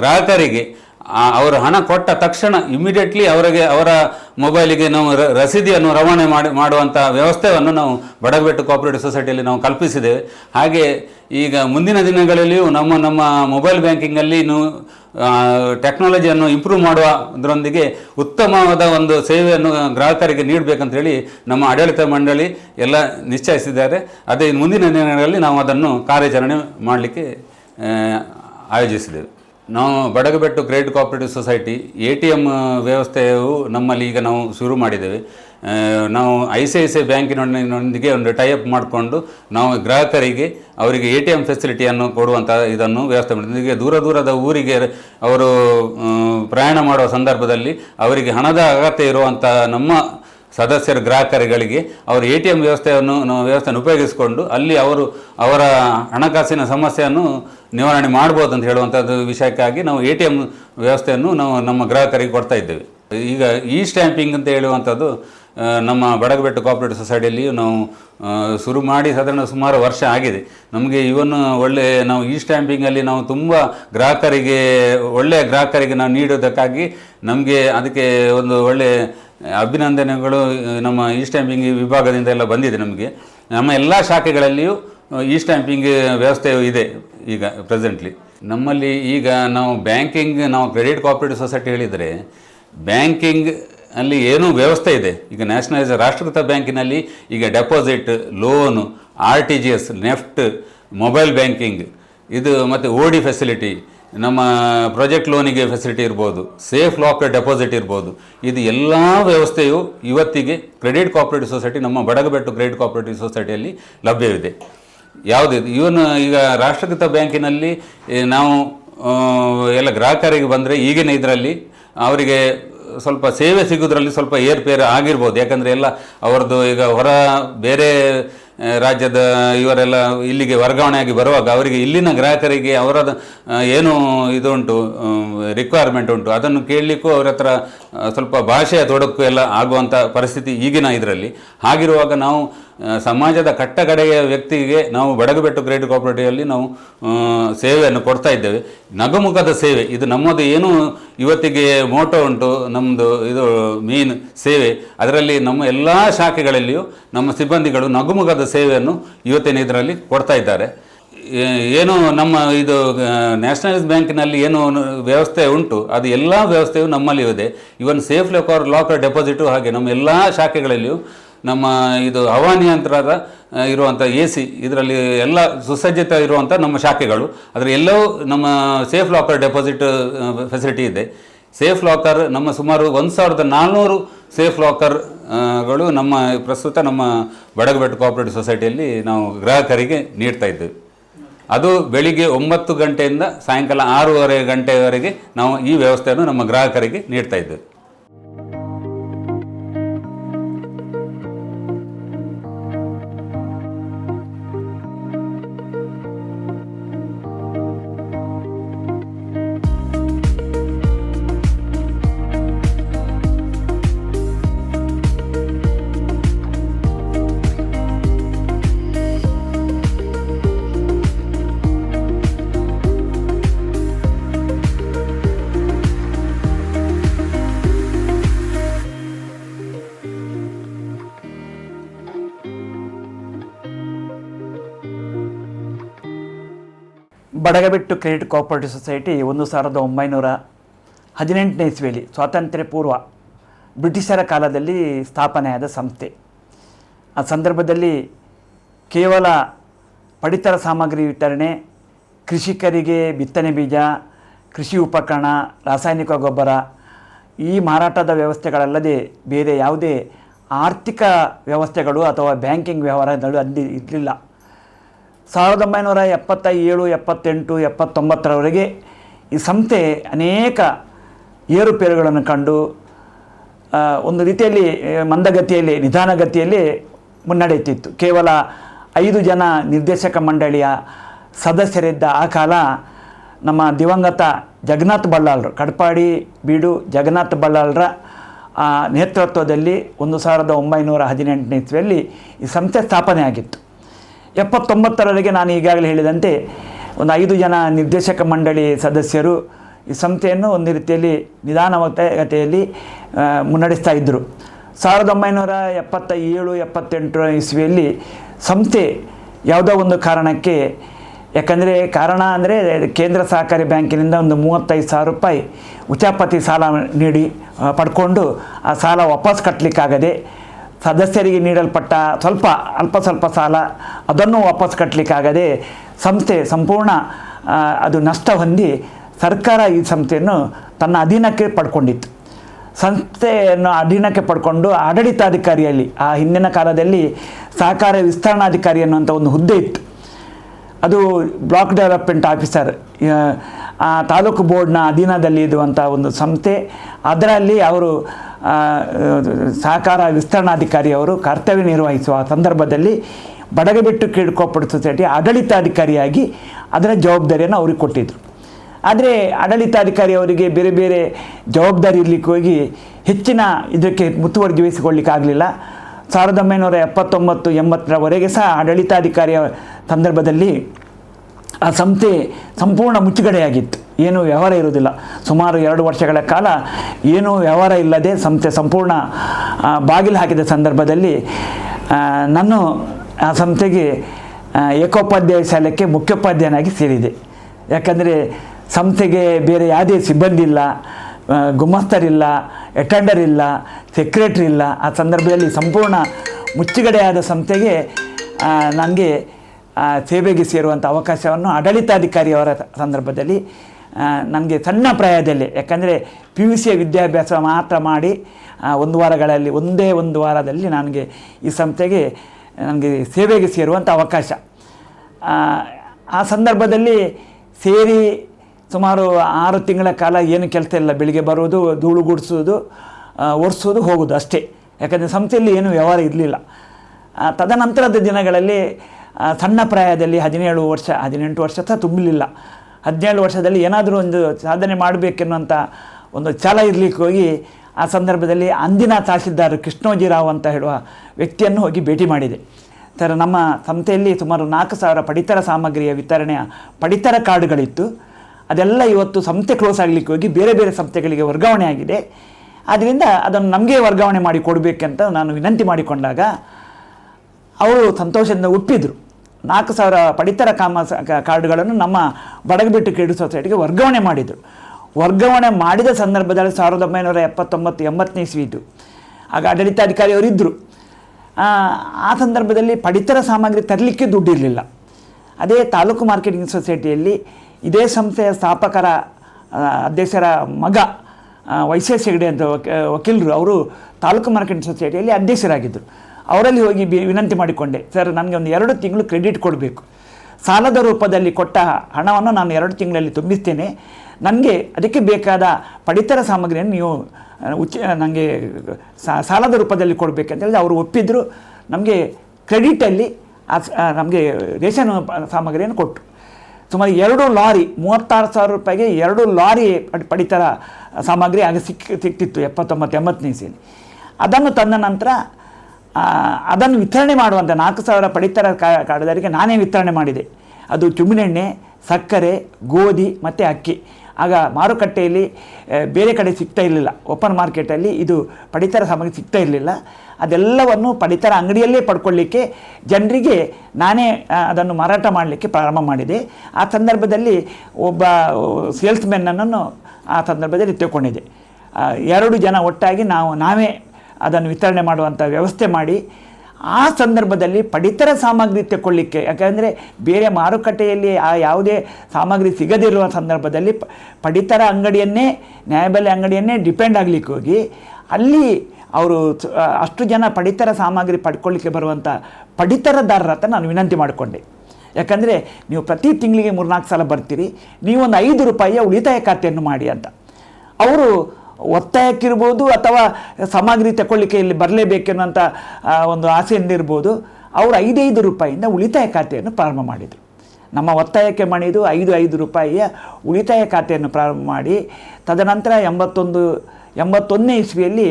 ಗ್ರಾಹಕರಿಗೆ ಅವರ ಹಣ ಕೊಟ್ಟ ತಕ್ಷಣ ಇಮಿಡಿಯೇಟ್ಲಿ ಅವರಿಗೆ ಅವರ ಮೊಬೈಲಿಗೆ ನಾವು ರಸೀದಿಯನ್ನು ರವಾನೆ ಮಾಡಿ ಮಾಡುವಂಥ ವ್ಯವಸ್ಥೆಯನ್ನು ನಾವು ಬಡಗಬೆಟ್ಟು ಕೋಆಪರೇಟಿವ್ ಸೊಸೈಟಿಯಲ್ಲಿ ನಾವು ಕಲ್ಪಿಸಿದ್ದೇವೆ. ಹಾಗೆ ಈಗ ಮುಂದಿನ ದಿನಗಳಲ್ಲಿಯೂ ನಮ್ಮ ನಮ್ಮ ಮೊಬೈಲ್ ಬ್ಯಾಂಕಿಂಗಲ್ಲಿ ಟೆಕ್ನಾಲಜಿಯನ್ನು ಇಂಪ್ರೂವ್ ಮಾಡುವುದರೊಂದಿಗೆ ಉತ್ತಮವಾದ ಒಂದು ಸೇವೆಯನ್ನು ಗ್ರಾಹಕರಿಗೆ ನೀಡಬೇಕಂತ ಹೇಳಿ ನಮ್ಮ ಆಡಳಿತ ಮಂಡಳಿ ಎಲ್ಲ ನಿಶ್ಚಯಿಸಿದ್ದಾರೆ. ಅದೇ ಮುಂದಿನ ದಿನಗಳಲ್ಲಿ ನಾವು ಅದನ್ನು ಕಾರ್ಯಾಚರಣೆ ಮಾಡಲಿಕ್ಕೆ ಆಯೋಜಿಸಿದ್ದೇವೆ. ನಾವು Badagabettu credit cooperative society A T M ವ್ಯವಸ್ಥೆಯು ನಮ್ಮಲ್ಲಿ ಈಗ ನಾವು ಶುರು ಮಾಡಿದ್ದೇವೆ. ನಾವು I C I C I ಬ್ಯಾಂಕಿನೊಂದಿಗೆ ಒಂದು ಟೈಅಪ್ ಮಾಡಿಕೊಂಡು ನಾವು ಗ್ರಾಹಕರಿಗೆ ಅವರಿಗೆ ಎ ಟಿ ಎಂ ಫೆಸಿಲಿಟಿಯನ್ನು ಕೊಡುವಂಥ ಇದನ್ನು ವ್ಯವಸ್ಥೆ ಮಾಡಿದ್ದೇವೆ ಈಗ ದೂರ ದೂರದ ಊರಿಗೆ ಅವರು ಪ್ರಯಾಣ ಮಾಡುವ ಸಂದರ್ಭದಲ್ಲಿ ಅವರಿಗೆ ಹಣದ ಅಗತ್ಯ ಇರುವಂಥ ನಮ್ಮ ಸದಸ್ಯರ, ಗ್ರಾಹಕರುಗಳಿಗೆ ಅವರು ಎ ಟಿ ಎಂ ವ್ಯವಸ್ಥೆಯನ್ನು ವ್ಯವಸ್ಥೆಯನ್ನು ಉಪಯೋಗಿಸಿಕೊಂಡು ಅಲ್ಲಿ ಅವರು ಅವರ ಹಣಕಾಸಿನ ಸಮಸ್ಯೆಯನ್ನು ನಿವಾರಣೆ ಮಾಡ್ಬೋದು ಅಂತ ಹೇಳುವಂಥದ್ದು ವಿಷಯಕ್ಕಾಗಿ ನಾವು ಎ ಟಿ ಎಂ ವ್ಯವಸ್ಥೆಯನ್ನು ನಾವು ನಮ್ಮ ಗ್ರಾಹಕರಿಗೆ ಕೊಡ್ತಾ ಇದ್ದೇವೆ. ಈಗ ಇ ಸ್ಟ್ಯಾಂಪಿಂಗ್ ಅಂತ ಹೇಳುವಂಥದ್ದು ನಮ್ಮ ಬಡಗಬೆಟ್ಟು ಕೋಆಪರೇಟಿವ್ ಸೊಸೈಟಿಯಲ್ಲಿಯೂ ನಾವು ಶುರು ಮಾಡಿ ಸಾಧಾರಣ ಸುಮಾರು ವರ್ಷ ಆಗಿದೆ. ನಮಗೆ ಇವನ್ ಒಳ್ಳೆ ನಾವು ಈ ಸ್ಟ್ಯಾಂಪಿಂಗಲ್ಲಿ ನಾವು ತುಂಬ ಗ್ರಾಹಕರಿಗೆ ಒಳ್ಳೆಯ ಗ್ರಾಹಕರಿಗೆ ನಾವು ನೀಡೋದಕ್ಕಾಗಿ ನಮಗೆ ಅದಕ್ಕೆ ಒಂದು ಒಳ್ಳೆ ಅಭಿನಂದನೆಗಳು ನಮ್ಮ ಈ ಸ್ಟ್ಯಾಂಪಿಂಗ್ ವಿಭಾಗದಿಂದ ಎಲ್ಲ ಬಂದಿದೆ ನಮಗೆ. ನಮ್ಮ ಎಲ್ಲ ಶಾಖೆಗಳಲ್ಲಿಯೂ ಈ ಸ್ಟ್ಯಾಂಪಿಂಗ್ ವ್ಯವಸ್ಥೆಯು ಇದೆ ಈಗ ಪ್ರೆಸೆಂಟ್ಲಿ ನಮ್ಮಲ್ಲಿ ಈಗ ನಾವು ಬ್ಯಾಂಕಿಂಗ್ ನಾವು ಕ್ರೆಡಿಟ್ ಕೋಆಪರೇಟಿವ್ ಸೊಸೈಟಿ ಹೇಳಿದರೆ ಬ್ಯಾಂಕಿಂಗ್ ಅಲ್ಲಿ ಏನೂ ವ್ಯವಸ್ಥೆ ಇದೆ. ಈಗ ನ್ಯಾಷನಲೈಸ್ ರಾಷ್ಟ್ರೀಕೃತ ಬ್ಯಾಂಕಿನಲ್ಲಿ ಈಗ deposit, loan, R T G S, NEFT, mobile banking, ಇದು ಮತ್ತು ಓ ಡಿ ಫೆಸಿಲಿಟಿ, ನಮ್ಮ ಪ್ರಾಜೆಕ್ಟ್ ಲೋನಿಗೆ ಫೆಸಿಲಿಟಿ ಇರ್ಬೋದು, ಸೇಫ್ ಲಾಕರ್ ಡೆಪಾಸಿಟ್ ಇರ್ಬೋದು. ಇದು ಎಲ್ಲ ವ್ಯವಸ್ಥೆಯು ಇವತ್ತಿಗೆ ಕ್ರೆಡಿಟ್ ಕೋಆಪರೇಟಿವ್ ಸೊಸೈಟಿ, ನಮ್ಮ ಬಡಗಬೆಟ್ಟು ಕ್ರೆಡಿಟ್ ಕೋಆಪರೇಟಿವ್ ಸೊಸೈಟಿಯಲ್ಲಿ ಲಭ್ಯವಿದೆ. ಯಾವುದಿದೆ ಇವನು ಈಗ ರಾಷ್ಟ್ರೀಕೃತ ಬ್ಯಾಂಕಿನಲ್ಲಿ, ನಾವು ಎಲ್ಲ ಗ್ರಾಹಕರಿಗೆ ಬಂದರೆ ಈಗಿನ ಇದರಲ್ಲಿ, ಅವರಿಗೆ ಸ್ವಲ್ಪ ಸೇವೆ ಸಿಗೋದ್ರಲ್ಲಿ ಸ್ವಲ್ಪ ಏರ್ಪೇರು ಆಗಿರ್ಬೋದು. ಯಾಕಂದರೆ ಎಲ್ಲ ಅವರದ್ದು ಈಗ ಹೊರ ಬೇರೆ ರಾಜ್ಯದ ಇವರೆಲ್ಲ ಇಲ್ಲಿಗೆ ವರ್ಗಾವಣೆಯಾಗಿ ಬರುವಾಗ ಅವರಿಗೆ ಇಲ್ಲಿನ ಗ್ರಾಹಕರಿಗೆ ಅವರದ ಏನು ಇದು ಉಂಟು ರಿಕ್ವೈರ್ಮೆಂಟ್ ಉಂಟು. ಅದನ್ನು ಕೇಳಲಿಕ್ಕೂ ಅವರ ಹತ್ರ ಸ್ವಲ್ಪ ಭಾಷೆಯ ತೊಡಕು ಎಲ್ಲ ಆಗುವಂಥ ಪರಿಸ್ಥಿತಿ ಈಗಿನ ಇದರಲ್ಲಿ. ಹಾಗಿರುವಾಗ ನಾವು ಸಮಾಜದ ಕಟ್ಟಕಡೆಯ ವ್ಯಕ್ತಿಗೆ ನಾವು ಬಡಗಬೆಟ್ಟು ಕ್ರೆಡಿಟ್ ಕೋಪರೇಟಿವಲ್ಲಿ ನಾವು ಸೇವೆಯನ್ನು ಕೊಡ್ತಾ ಇದ್ದೇವೆ. ನಗುಮುಖದ ಸೇವೆ, ಇದು ನಮ್ಮದು ಏನು ಇವತ್ತಿಗೆ ಮೋಟೋ ಉಂಟು ನಮ್ಮದು ಇದು ಮೀನ್ ಸೇವೆ. ಅದರಲ್ಲಿ ನಮ್ಮ ಎಲ್ಲ ಶಾಖೆಗಳಲ್ಲಿಯೂ ನಮ್ಮ ಸಿಬ್ಬಂದಿಗಳು ನಗುಮುಖದ ಸೇವೆಯನ್ನು ಇವತ್ತಿನ ಇದರಲ್ಲಿ ಕೊಡ್ತಾ ಇದ್ದಾರೆ. ಏನು ನಮ್ಮ ಇದು ನ್ಯಾಷನಲೈಸ್ ಬ್ಯಾಂಕಿನಲ್ಲಿ ಏನು ವ್ಯವಸ್ಥೆ ಉಂಟು, ಅದು ಎಲ್ಲ ವ್ಯವಸ್ಥೆಯು ನಮ್ಮಲ್ಲಿ ಇದೆ even safe locker locker deposit ಹಾಗೆ, ನಮ್ಮ ಎಲ್ಲ ಶಾಖೆಗಳಲ್ಲಿಯೂ ನಮ್ಮ ಇದು ಹವಾನಿಯಂತ್ರದ ಇರುವಂಥ ಎ ಸಿ ಇದರಲ್ಲಿ ಎಲ್ಲ ಸುಸಜ್ಜಿತ ಇರುವಂಥ ನಮ್ಮ ಶಾಖೆಗಳು. ಅದರ ಎಲ್ಲವೂ ನಮ್ಮ ಸೇಫ್ ಲಾಕರ್ ಡೆಪಾಸಿಟ್ ಫೆಸಿಲಿಟಿ ಇದೆ. ಸೇಫ್ ಲಾಕರ್ ನಮ್ಮ ಸುಮಾರು ಒಂದು ಸಾವಿರದ ನಾನ್ನೂರು ಸೇಫ್ ಲಾಕರ್ಗಳು ಗಳು ನಮ್ಮ ಪ್ರಸ್ತುತ ನಮ್ಮ ಬಡಗಬೆಟ್ಟು ಕೋಆಪರೇಟಿವ್ ಸೊಸೈಟಿಯಲ್ಲಿ ನಾವು ಗ್ರಾಹಕರಿಗೆ ನೀಡ್ತಾ ಇದ್ದೇವೆ. ಅದು ಬೆಳಿಗ್ಗೆ ಒಂಬತ್ತು ಗಂಟೆಯಿಂದ ಸಾಯಂಕಾಲ ಆರೂವರೆ ಗಂಟೆವರೆಗೆ ನಾವು ಈ ವ್ಯವಸ್ಥೆಯನ್ನು ನಮ್ಮ ಗ್ರಾಹಕರಿಗೆ ನೀಡ್ತಾ ಇದ್ದೇವೆ. ಬಡಗಬೆಟ್ಟು ಕ್ರೆಡಿಟ್ ಕೋಆಪರೇಟಿವ್ ಸೊಸೈಟಿ ಒಂದು ಸಾವಿರದ ಒಂಬೈನೂರ ಹದಿನೆಂಟನೇ ಇಸ್ವಿಯಲ್ಲಿ ಸ್ವಾತಂತ್ರ್ಯ ಪೂರ್ವ ಬ್ರಿಟಿಷರ ಕಾಲದಲ್ಲಿ ಸ್ಥಾಪನೆಯಾದ ಸಂಸ್ಥೆ. ಆ ಸಂದರ್ಭದಲ್ಲಿ ಕೇವಲ ಪಡಿತರ ಸಾಮಗ್ರಿ ವಿತರಣೆ, ಕೃಷಿಕರಿಗೆ ಬಿತ್ತನೆ ಬೀಜ, ಕೃಷಿ ಉಪಕರಣ, ರಾಸಾಯನಿಕ ಗೊಬ್ಬರ, ಈ ಮಾರಾಟದ ವ್ಯವಸ್ಥೆಗಳಲ್ಲದೆ ಬೇರೆ ಯಾವುದೇ ಆರ್ಥಿಕ ವ್ಯವಸ್ಥೆಗಳು ಅಥವಾ ಬ್ಯಾಂಕಿಂಗ್ ವ್ಯವಹಾರಗಳು ಅಲ್ಲಿ ಇರಲಿಲ್ಲ. ಸಾವಿರದ ಒಂಬೈನೂರ ಎಪ್ಪತ್ತ ಏಳು ಎಪ್ಪತ್ತೆಂಟು, ಎಪ್ಪತ್ತೊಂಬತ್ತರವರೆಗೆ ಈ ಸಂಸ್ಥೆ ಅನೇಕ ಏರುಪೇರುಗಳನ್ನು ಕಂಡು ಒಂದು ರೀತಿಯಲ್ಲಿ ಮಂದಗತಿಯಲ್ಲಿ, ನಿಧಾನಗತಿಯಲ್ಲಿ ಮುನ್ನಡೆಯುತ್ತಿತ್ತು. ಕೇವಲ ಐದು ಜನ ನಿರ್ದೇಶಕ ಮಂಡಳಿಯ ಸದಸ್ಯರಿದ್ದ ಆ ಕಾಲ ನಮ್ಮ ದಿವಂಗತ ಜಗನ್ನಾಥ್ ಬಲ್ಲಾಳ್ರು ಕಡಪಾಡಿ ಬೀಡು ಜಗನ್ನಾಥ್ ಬಲ್ಲಾಳ್ರ ನೇತೃತ್ವದಲ್ಲಿ ಒಂದು ಸಾವಿರದ ಒಂಬೈನೂರ ಹದಿನೆಂಟನೇ ಇಸ್ವಿಯಲ್ಲಿ ಈ ಸಂಸ್ಥೆ ಸ್ಥಾಪನೆಯಾಗಿತ್ತು. ಎಪ್ಪತ್ತೊಂಬತ್ತರವರೆಗೆ ನಾನು ಈಗಾಗಲೇ ಹೇಳಿದಂತೆ ಒಂದು ಐದು ಜನ ನಿರ್ದೇಶಕ ಮಂಡಳಿ ಸದಸ್ಯರು ಈ ಸಂಸ್ಥೆಯನ್ನು ಒಂದು ರೀತಿಯಲ್ಲಿ ನಿಧಾನಗತಿಯಲ್ಲಿ ಆ, ಮುನ್ನಡೆಸ್ತಾ ಇದ್ದರು ಸಾವಿರದ ಒಂಬೈನೂರ ಎಪ್ಪತ್ತ ಏಳು ಎಪ್ಪತ್ತೆಂಟರ ಇಸ್ವಿಯಲ್ಲಿ ಸಂಸ್ಥೆ ಯಾವುದೋ ಒಂದು ಕಾರಣಕ್ಕೆ ಯಾಕಂದರೆ ಕಾರಣ ಅಂದರೆ ಕೇಂದ್ರ ಸಹಕಾರಿ ಬ್ಯಾಂಕಿನಿಂದ ಒಂದು ಮೂವತ್ತೈದು ಸಾವಿರ ರೂಪಾಯಿ ಉಚಾಪತಿ ಸಾಲ ನೀಡಿ ಪಡ್ಕೊಂಡು ಆ ಸಾಲ ವಾಪಸ್ ಕಟ್ಟಲಿಕ್ಕಾಗದೆ ಸದಸ್ಯರಿಗೆ ನೀಡಲ್ಪಟ್ಟ ಸ್ವಲ್ಪ ಅಲ್ಪ ಸ್ವಲ್ಪ ಸಾಲ ಅದನ್ನು ವಾಪಸ್ ಕಟ್ಟಲಿಕ್ಕಾಗದೆ ಸಂಸ್ಥೆ ಸಂಪೂರ್ಣ ಅದು ನಷ್ಟ ಹೊಂದಿ ಸರ್ಕಾರ ಈ ಸಂಸ್ಥೆಯನ್ನು ತನ್ನ ಅಧೀನಕ್ಕೆ ಪಡ್ಕೊಂಡಿತ್ತು. ಸಂಸ್ಥೆಯನ್ನು ಅಧೀನಕ್ಕೆ ಪಡ್ಕೊಂಡು ಆಡಳಿತಾಧಿಕಾರಿಯಲ್ಲಿ ಆ ಹಿಂದಿನ ಕಾಲದಲ್ಲಿ ಸಹಕಾರ ವಿಸ್ತರಣಾಧಿಕಾರಿ ಅನ್ನುವಂಥ ಒಂದು ಹುದ್ದೆ ಇತ್ತು. ಅದು ಬ್ಲಾಕ್ ಡೆವಲಪ್ಮೆಂಟ್ ಆಫೀಸರ್ ಆ, ತಾಲೂಕು ಬೋರ್ಡ್ನ ಅಧೀನದಲ್ಲಿ ಇರುವಂಥ ಒಂದು ಸಂಸ್ಥೆ. ಅದರಲ್ಲಿ ಅವರು ಸಹಕಾರ ವಿಸ್ತರಣಾಧಿಕಾರಿ ಅವರು ಕರ್ತವ್ಯ ನಿರ್ವಹಿಸುವ ಸಂದರ್ಭದಲ್ಲಿ ಬಡಗಬಿಟ್ಟು ಕಿಡ್ಕೋ ಸೊಸೈಟಿ ಆಡಳಿತಾಧಿಕಾರಿಯಾಗಿ ಅದರ ಜವಾಬ್ದಾರಿಯನ್ನು ಅವ್ರಿಗೆ ಕೊಟ್ಟಿದ್ದರು ಆದರೆ ಆಡಳಿತಾಧಿಕಾರಿ ಅವರಿಗೆ ಬೇರೆ ಬೇರೆ ಜವಾಬ್ದಾರಿ ಇರಲಿಕ್ಕೆ ಹೋಗಿ ಹೆಚ್ಚಿನ ಇದಕ್ಕೆ ಮುತುವರ್ಜಿ ವಹಿಸಿಕೊಳ್ಳಿಕ್ಕೆ ಆಗಲಿಲ್ಲ. ಸಾವಿರದ ಒಂಬೈನೂರ ಎಪ್ಪತ್ತೊಂಬತ್ತು, ಎಂಬತ್ತರವರೆಗೆ ಸಹ ಆಡಳಿತಾಧಿಕಾರಿಯ ಸಂದರ್ಭದಲ್ಲಿ ಆ ಸಂಸ್ಥೆ ಸಂಪೂರ್ಣ ಮುಚ್ಚುಗಡೆಯಾಗಿತ್ತು. ಏನೂ ವ್ಯವಹಾರ ಇರುವುದಿಲ್ಲ. ಸುಮಾರು ಎರಡು ವರ್ಷಗಳ ಕಾಲ ಏನೂ ವ್ಯವಹಾರ ಇಲ್ಲದೆ ಸಂಸ್ಥೆ ಸಂಪೂರ್ಣ ಬಾಗಿಲು ಹಾಕಿದ ಸಂದರ್ಭದಲ್ಲಿ ನಾನು ಆ ಸಂಸ್ಥೆಗೆ ಏಕೋಪಾಧ್ಯಾಯ ಶಾಲೆಗೆ ಮುಖ್ಯೋಪಾಧ್ಯಾಯನಾಗಿ ಸೇರಿದೆ. ಯಾಕಂದರೆ ಸಂಸ್ಥೆಗೆ ಬೇರೆ ಯಾವುದೇ ಸಿಬ್ಬಂದಿ ಇಲ್ಲ ಗುಮಾಸ್ತರಿಲ್ಲ, ಅಟೆಂಡರ್ ಇಲ್ಲ, ಸೆಕ್ರೆಟ್ರಿ ಇಲ್ಲ. ಆ ಸಂದರ್ಭದಲ್ಲಿ ಸಂಪೂರ್ಣ ಮುಚ್ಚುಗಡೆಯಾದ ಸಂಸ್ಥೆಗೆ ನನಗೆ ಸೇವೆಗೆ ಸೇರುವಂಥ ಅವಕಾಶವನ್ನು ಆಡಳಿತಾಧಿಕಾರಿಯವರ ಸಂದರ್ಭದಲ್ಲಿ ನನಗೆ ಸಣ್ಣ ಪ್ರಾಯದಲ್ಲಿ ಯಾಕಂದರೆ ಪಿ ಯು ಸಿಯ ವಿದ್ಯಾಭ್ಯಾಸ ಮಾತ್ರ ಮಾಡಿ ಒಂದು ವಾರಗಳಲ್ಲಿ ಒಂದೇ ಒಂದು ವಾರದಲ್ಲಿ ನನಗೆ ಈ ಸಂಸ್ಥೆಗೆ ನನಗೆ ಸೇವೆಗೆ ಸೇರುವಂಥ ಅವಕಾಶ. ಆ, ಆ ಸಂದರ್ಭದಲ್ಲಿ ಸೇರಿ ಸುಮಾರು ಆರು ತಿಂಗಳ ಕಾಲ ಏನು ಕೆಲಸ ಇಲ್ಲ. ಬೆಳಿಗ್ಗೆ ಬರೋದು ಧೂಳು ಗುಡಿಸೋದು ಒರೆಸೋದು ಹೋಗೋದು ಅಷ್ಟೇ. ಯಾಕಂದರೆ ಸಂಸ್ಥೆಯಲ್ಲಿ ಏನು ವ್ಯವಹಾರ ಇರಲಿಲ್ಲ. ತದನಂತರದ ದಿನಗಳಲ್ಲಿ ಸಣ್ಣ ಪ್ರಾಯದಲ್ಲಿ ಹದಿನೇಳು ವರ್ಷ ಹದಿನೆಂಟು ವರ್ಷ ಸಹ ತುಂಬಲಿಲ್ಲ. ಹದಿನೇಳು ವರ್ಷದಲ್ಲಿ ಏನಾದರೂ ಒಂದು ಸಾಧನೆ ಮಾಡಬೇಕೆನ್ನುವಂಥ ಒಂದು ಛಲ ಇರಲಿಕ್ಕೆ ಹೋಗಿ ಆ ಸಂದರ್ಭದಲ್ಲಿ ಅಂದಿನ ತಹಸೀಲ್ದಾರ್ ಕೃಷ್ಣೋಜಿರಾವ್ ಅಂತ ಹೇಳುವ ವ್ಯಕ್ತಿಯನ್ನು ಹೋಗಿ ಭೇಟಿ ಮಾಡಿದೆ. ಸರ್ ನಮ್ಮ ಸಂಸ್ಥೆಯಲ್ಲಿ ಸುಮಾರು ನಾಲ್ಕು ಸಾವಿರ ಪಡಿತರ ಸಾಮಗ್ರಿಯ ವಿತರಣೆಯ ಪಡಿತರ ಕಾರ್ಡುಗಳಿತ್ತು. ಅದೆಲ್ಲ ಇವತ್ತು ಸಂಸ್ಥೆ ಕ್ಲೋಸ್ ಆಗಲಿಕ್ಕೆ ಹೋಗಿ ಬೇರೆ ಬೇರೆ ಸಂಸ್ಥೆಗಳಿಗೆ ವರ್ಗಾವಣೆ ಆಗಿದೆ. ಆದ್ದರಿಂದ ಅದನ್ನು ನಮಗೆ ವರ್ಗಾವಣೆ ಮಾಡಿ ಕೊಡಬೇಕಂತ ನಾನು ವಿನಂತಿ ಮಾಡಿಕೊಂಡಾಗ ಅವರು ಸಂತೋಷದಿಂದ ಒಪ್ಪಿದರು. ನಾಲ್ಕು ಸಾವಿರ ಪಡಿತರ ಕಾಮ ಕಾರ್ಡ್ಗಳನ್ನು ನಮ್ಮ ಬಡಗಬಿಟ್ಟು ಕ್ರೀಡು ಸೊಸೈಟಿಗೆ ವರ್ಗಾವಣೆ ಮಾಡಿದರು. ವರ್ಗಾವಣೆ ಮಾಡಿದ ಸಂದರ್ಭದಲ್ಲಿ ಸಾವಿರದ ಒಂಬೈನೂರ ಎಪ್ಪತ್ತೊಂಬತ್ತು ಎಂಬತ್ತನೇ ಇಸ್ವಿದು. ಆಗ ಆಡಳಿತಾಧಿಕಾರಿಯವರು ಇದ್ದರು ಆ ಸಂದರ್ಭದಲ್ಲಿ ಪಡಿತರ ಸಾಮಗ್ರಿ ತರಲಿಕ್ಕೆ ದುಡ್ಡಿರಲಿಲ್ಲ. ಅದೇ ತಾಲೂಕು ಮಾರ್ಕೆಟಿಂಗ್ ಸೊಸೈಟಿಯಲ್ಲಿ ಇದೇ ಸಂಸ್ಥೆಯ ಸ್ಥಾಪಕರ ಅಧ್ಯಕ್ಷರ ಮಗ ಆ, ವೈಸೇಶ್ ಹೆಗಡೆ ಅಂತ ವಕೀಲರು ಅವರು ತಾಲೂಕು ಮಾರ್ಕೆಟಿಂಗ್ ಸೊಸೈಟಿಯಲ್ಲಿ ಅಧ್ಯಕ್ಷರಾಗಿದ್ದರು. ಅವರಲ್ಲಿ ಹೋಗಿ ವಿನಂತಿ ಮಾಡಿಕೊಂಡೆ, ಸರ್, ನನಗೆ ಒಂದು ಎರಡು ತಿಂಗಳು ಕ್ರೆಡಿಟ್ ಕೊಡಬೇಕು. ಸಾಲದ ರೂಪದಲ್ಲಿ ಕೊಟ್ಟ ಹಣವನ್ನು ನಾನು ಎರಡು ತಿಂಗಳಲ್ಲಿ ತುಂಬಿಸ್ತೇನೆ. ನನಗೆ ಅದಕ್ಕೆ ಬೇಕಾದ ಪಡಿತರ ಸಾಮಗ್ರಿಯನ್ನು ನೀವು ಉಚ ನನಗೆ ಸಾಲದ ರೂಪದಲ್ಲಿ ಕೊಡಬೇಕಂತ ಹೇಳಿದ್ರೆ ಅವರು ಒಪ್ಪಿದ್ರು. ನಮಗೆ ಕ್ರೆಡಿಟಲ್ಲಿ ನಮಗೆ ರೇಷನ್ ಸಾಮಗ್ರಿಯನ್ನು ಕೊಟ್ಟರು ಸುಮಾರು ಎರಡು ಲಾರಿ, ಮೂವತ್ತಾರು ಸಾವಿರ ರೂಪಾಯಿಗೆ ಎರಡು ಲಾರಿ ಪಡ್- ಪಡಿತರ ಸಾಮಗ್ರಿ ಆಗ ಸಿಕ್, ಸಿಕ್ತಿತ್ತು, ಎಪ್ಪತ್ತೊಂಬತ್ತು, ಎಂಬತ್ತನೇ ಸೇನೆ ಅದನ್ನು ತಂದ ನಂತರ ಅದನ್ನು ವಿತರಣೆ ಮಾಡುವಂಥ ನಾಲ್ಕು ಸಾವಿರ ಪಡಿತರ ಕಾರ್ಡುದಾರಿಗೆ ನಾನೇ ವಿತರಣೆ ಮಾಡಿದೆ. ಅದು ಚುಮ್ಮಿನೆಣ್ಣೆ ಸಕ್ಕರೆ, ಗೋಧಿ ಮತ್ತು ಅಕ್ಕಿ. ಆಗ ಮಾರುಕಟ್ಟೆಯಲ್ಲಿ ಬೇರೆ ಕಡೆ ಸಿಗ್ತಾ ಇರಲಿಲ್ಲ. ಓಪನ್ ಮಾರ್ಕೆಟಲ್ಲಿ ಇದು ಪಡಿತರ ಸಾಮಗ್ರಿ ಸಿಗ್ತಾ ಇರಲಿಲ್ಲ. ಅದೆಲ್ಲವನ್ನು ಪಡಿತರ ಅಂಗಡಿಯಲ್ಲೇ ಪಡ್ಕೊಳ್ಳಿಕ್ಕೆ ಜನರಿಗೆ ನಾನೇ ಅದನ್ನು ಮಾರಾಟ ಮಾಡಲಿಕ್ಕೆ ಪ್ರಾರಂಭ ಮಾಡಿದೆ. ಆ ಸಂದರ್ಭದಲ್ಲಿ ಒಬ್ಬ ಸೇಲ್ಸ್ಮೆನ್ನನ್ನು ಆ ಸಂದರ್ಭದಲ್ಲಿ ತೆಕ್ಕೊಂಡಿದ್ದೆ ಎರಡು ಜನ ಒಟ್ಟಾಗಿ ನಾವು, ನಾವೇ ಅದನ್ನು ವಿತರಣೆ ಮಾಡುವಂಥ ವ್ಯವಸ್ಥೆ ಮಾಡಿ ಆ ಸಂದರ್ಭದಲ್ಲಿ ಪಡಿತರ ಸಾಮಗ್ರಿ ತಗೊಳ್ಳಿಕ್ಕೆ ಯಾಕೆಂದರೆ ಬೇರೆ ಮಾರುಕಟ್ಟೆಯಲ್ಲಿ ಆ ಯಾವುದೇ ಸಾಮಗ್ರಿ ಸಿಗದಿರುವ ಸಂದರ್ಭದಲ್ಲಿ ಪಡಿತರ ಅಂಗಡಿಯನ್ನೇ, ನ್ಯಾಯಬೆಲೆ ಅಂಗಡಿಯನ್ನೇ ಡಿಪೆಂಡ್ ಆಗಲಿಕ್ಕೆ ಹೋಗಿ ಅಲ್ಲಿ ಅವರು ಅಷ್ಟು ಜನ ಪಡಿತರ ಸಾಮಗ್ರಿ ಪಡ್ಕೊಳ್ಳಿಕ್ಕೆ ಬರುವಂಥ ಪಡಿತರದಾರರ ಹತ್ರ ನಾನು ವಿನಂತಿ ಮಾಡಿಕೊಂಡೆ. ಯಾಕಂದರೆ ನೀವು ಪ್ರತಿ ತಿಂಗಳಿಗೆ ಮೂರ್ನಾಲ್ಕು ಸಲ ಬರ್ತೀರಿ, ನೀವೊಂದು ಐದು ರೂಪಾಯಿಯ ಉಳಿತಾಯ ಖಾತೆಯನ್ನು ಮಾಡಿ ಅಂತ. ಅವರು ಒತ್ತಾಯಕ್ಕಿರ್ಬೋದು ಅಥವಾ ಸಾಮಗ್ರಿ ತಗೊಳ್ಳಿಕ್ಕೆ ಇಲ್ಲಿ ಬರಲೇಬೇಕೆನ್ನುವಂಥ ಒಂದು ಆಸೆಯಿಂದಿರ್ಬೋದು ಅವರು ಐದೈದು ರೂಪಾಯಿಯಿಂದ ಉಳಿತಾಯ ಖಾತೆಯನ್ನು ಪ್ರಾರಂಭ ಮಾಡಿದರು. ನಮ್ಮ ಒತ್ತಾಯಕ್ಕೆ ಮಣಿದು ಐದು ಐದು ರೂಪಾಯಿಯ ಉಳಿತಾಯ ಖಾತೆಯನ್ನು ಪ್ರಾರಂಭ ಮಾಡಿ, ತದನಂತರ ಎಂಬತ್ತೊಂದು, ಎಂಬತ್ತೊಂದನೇ ಇಸ್ವಿಯಲ್ಲಿ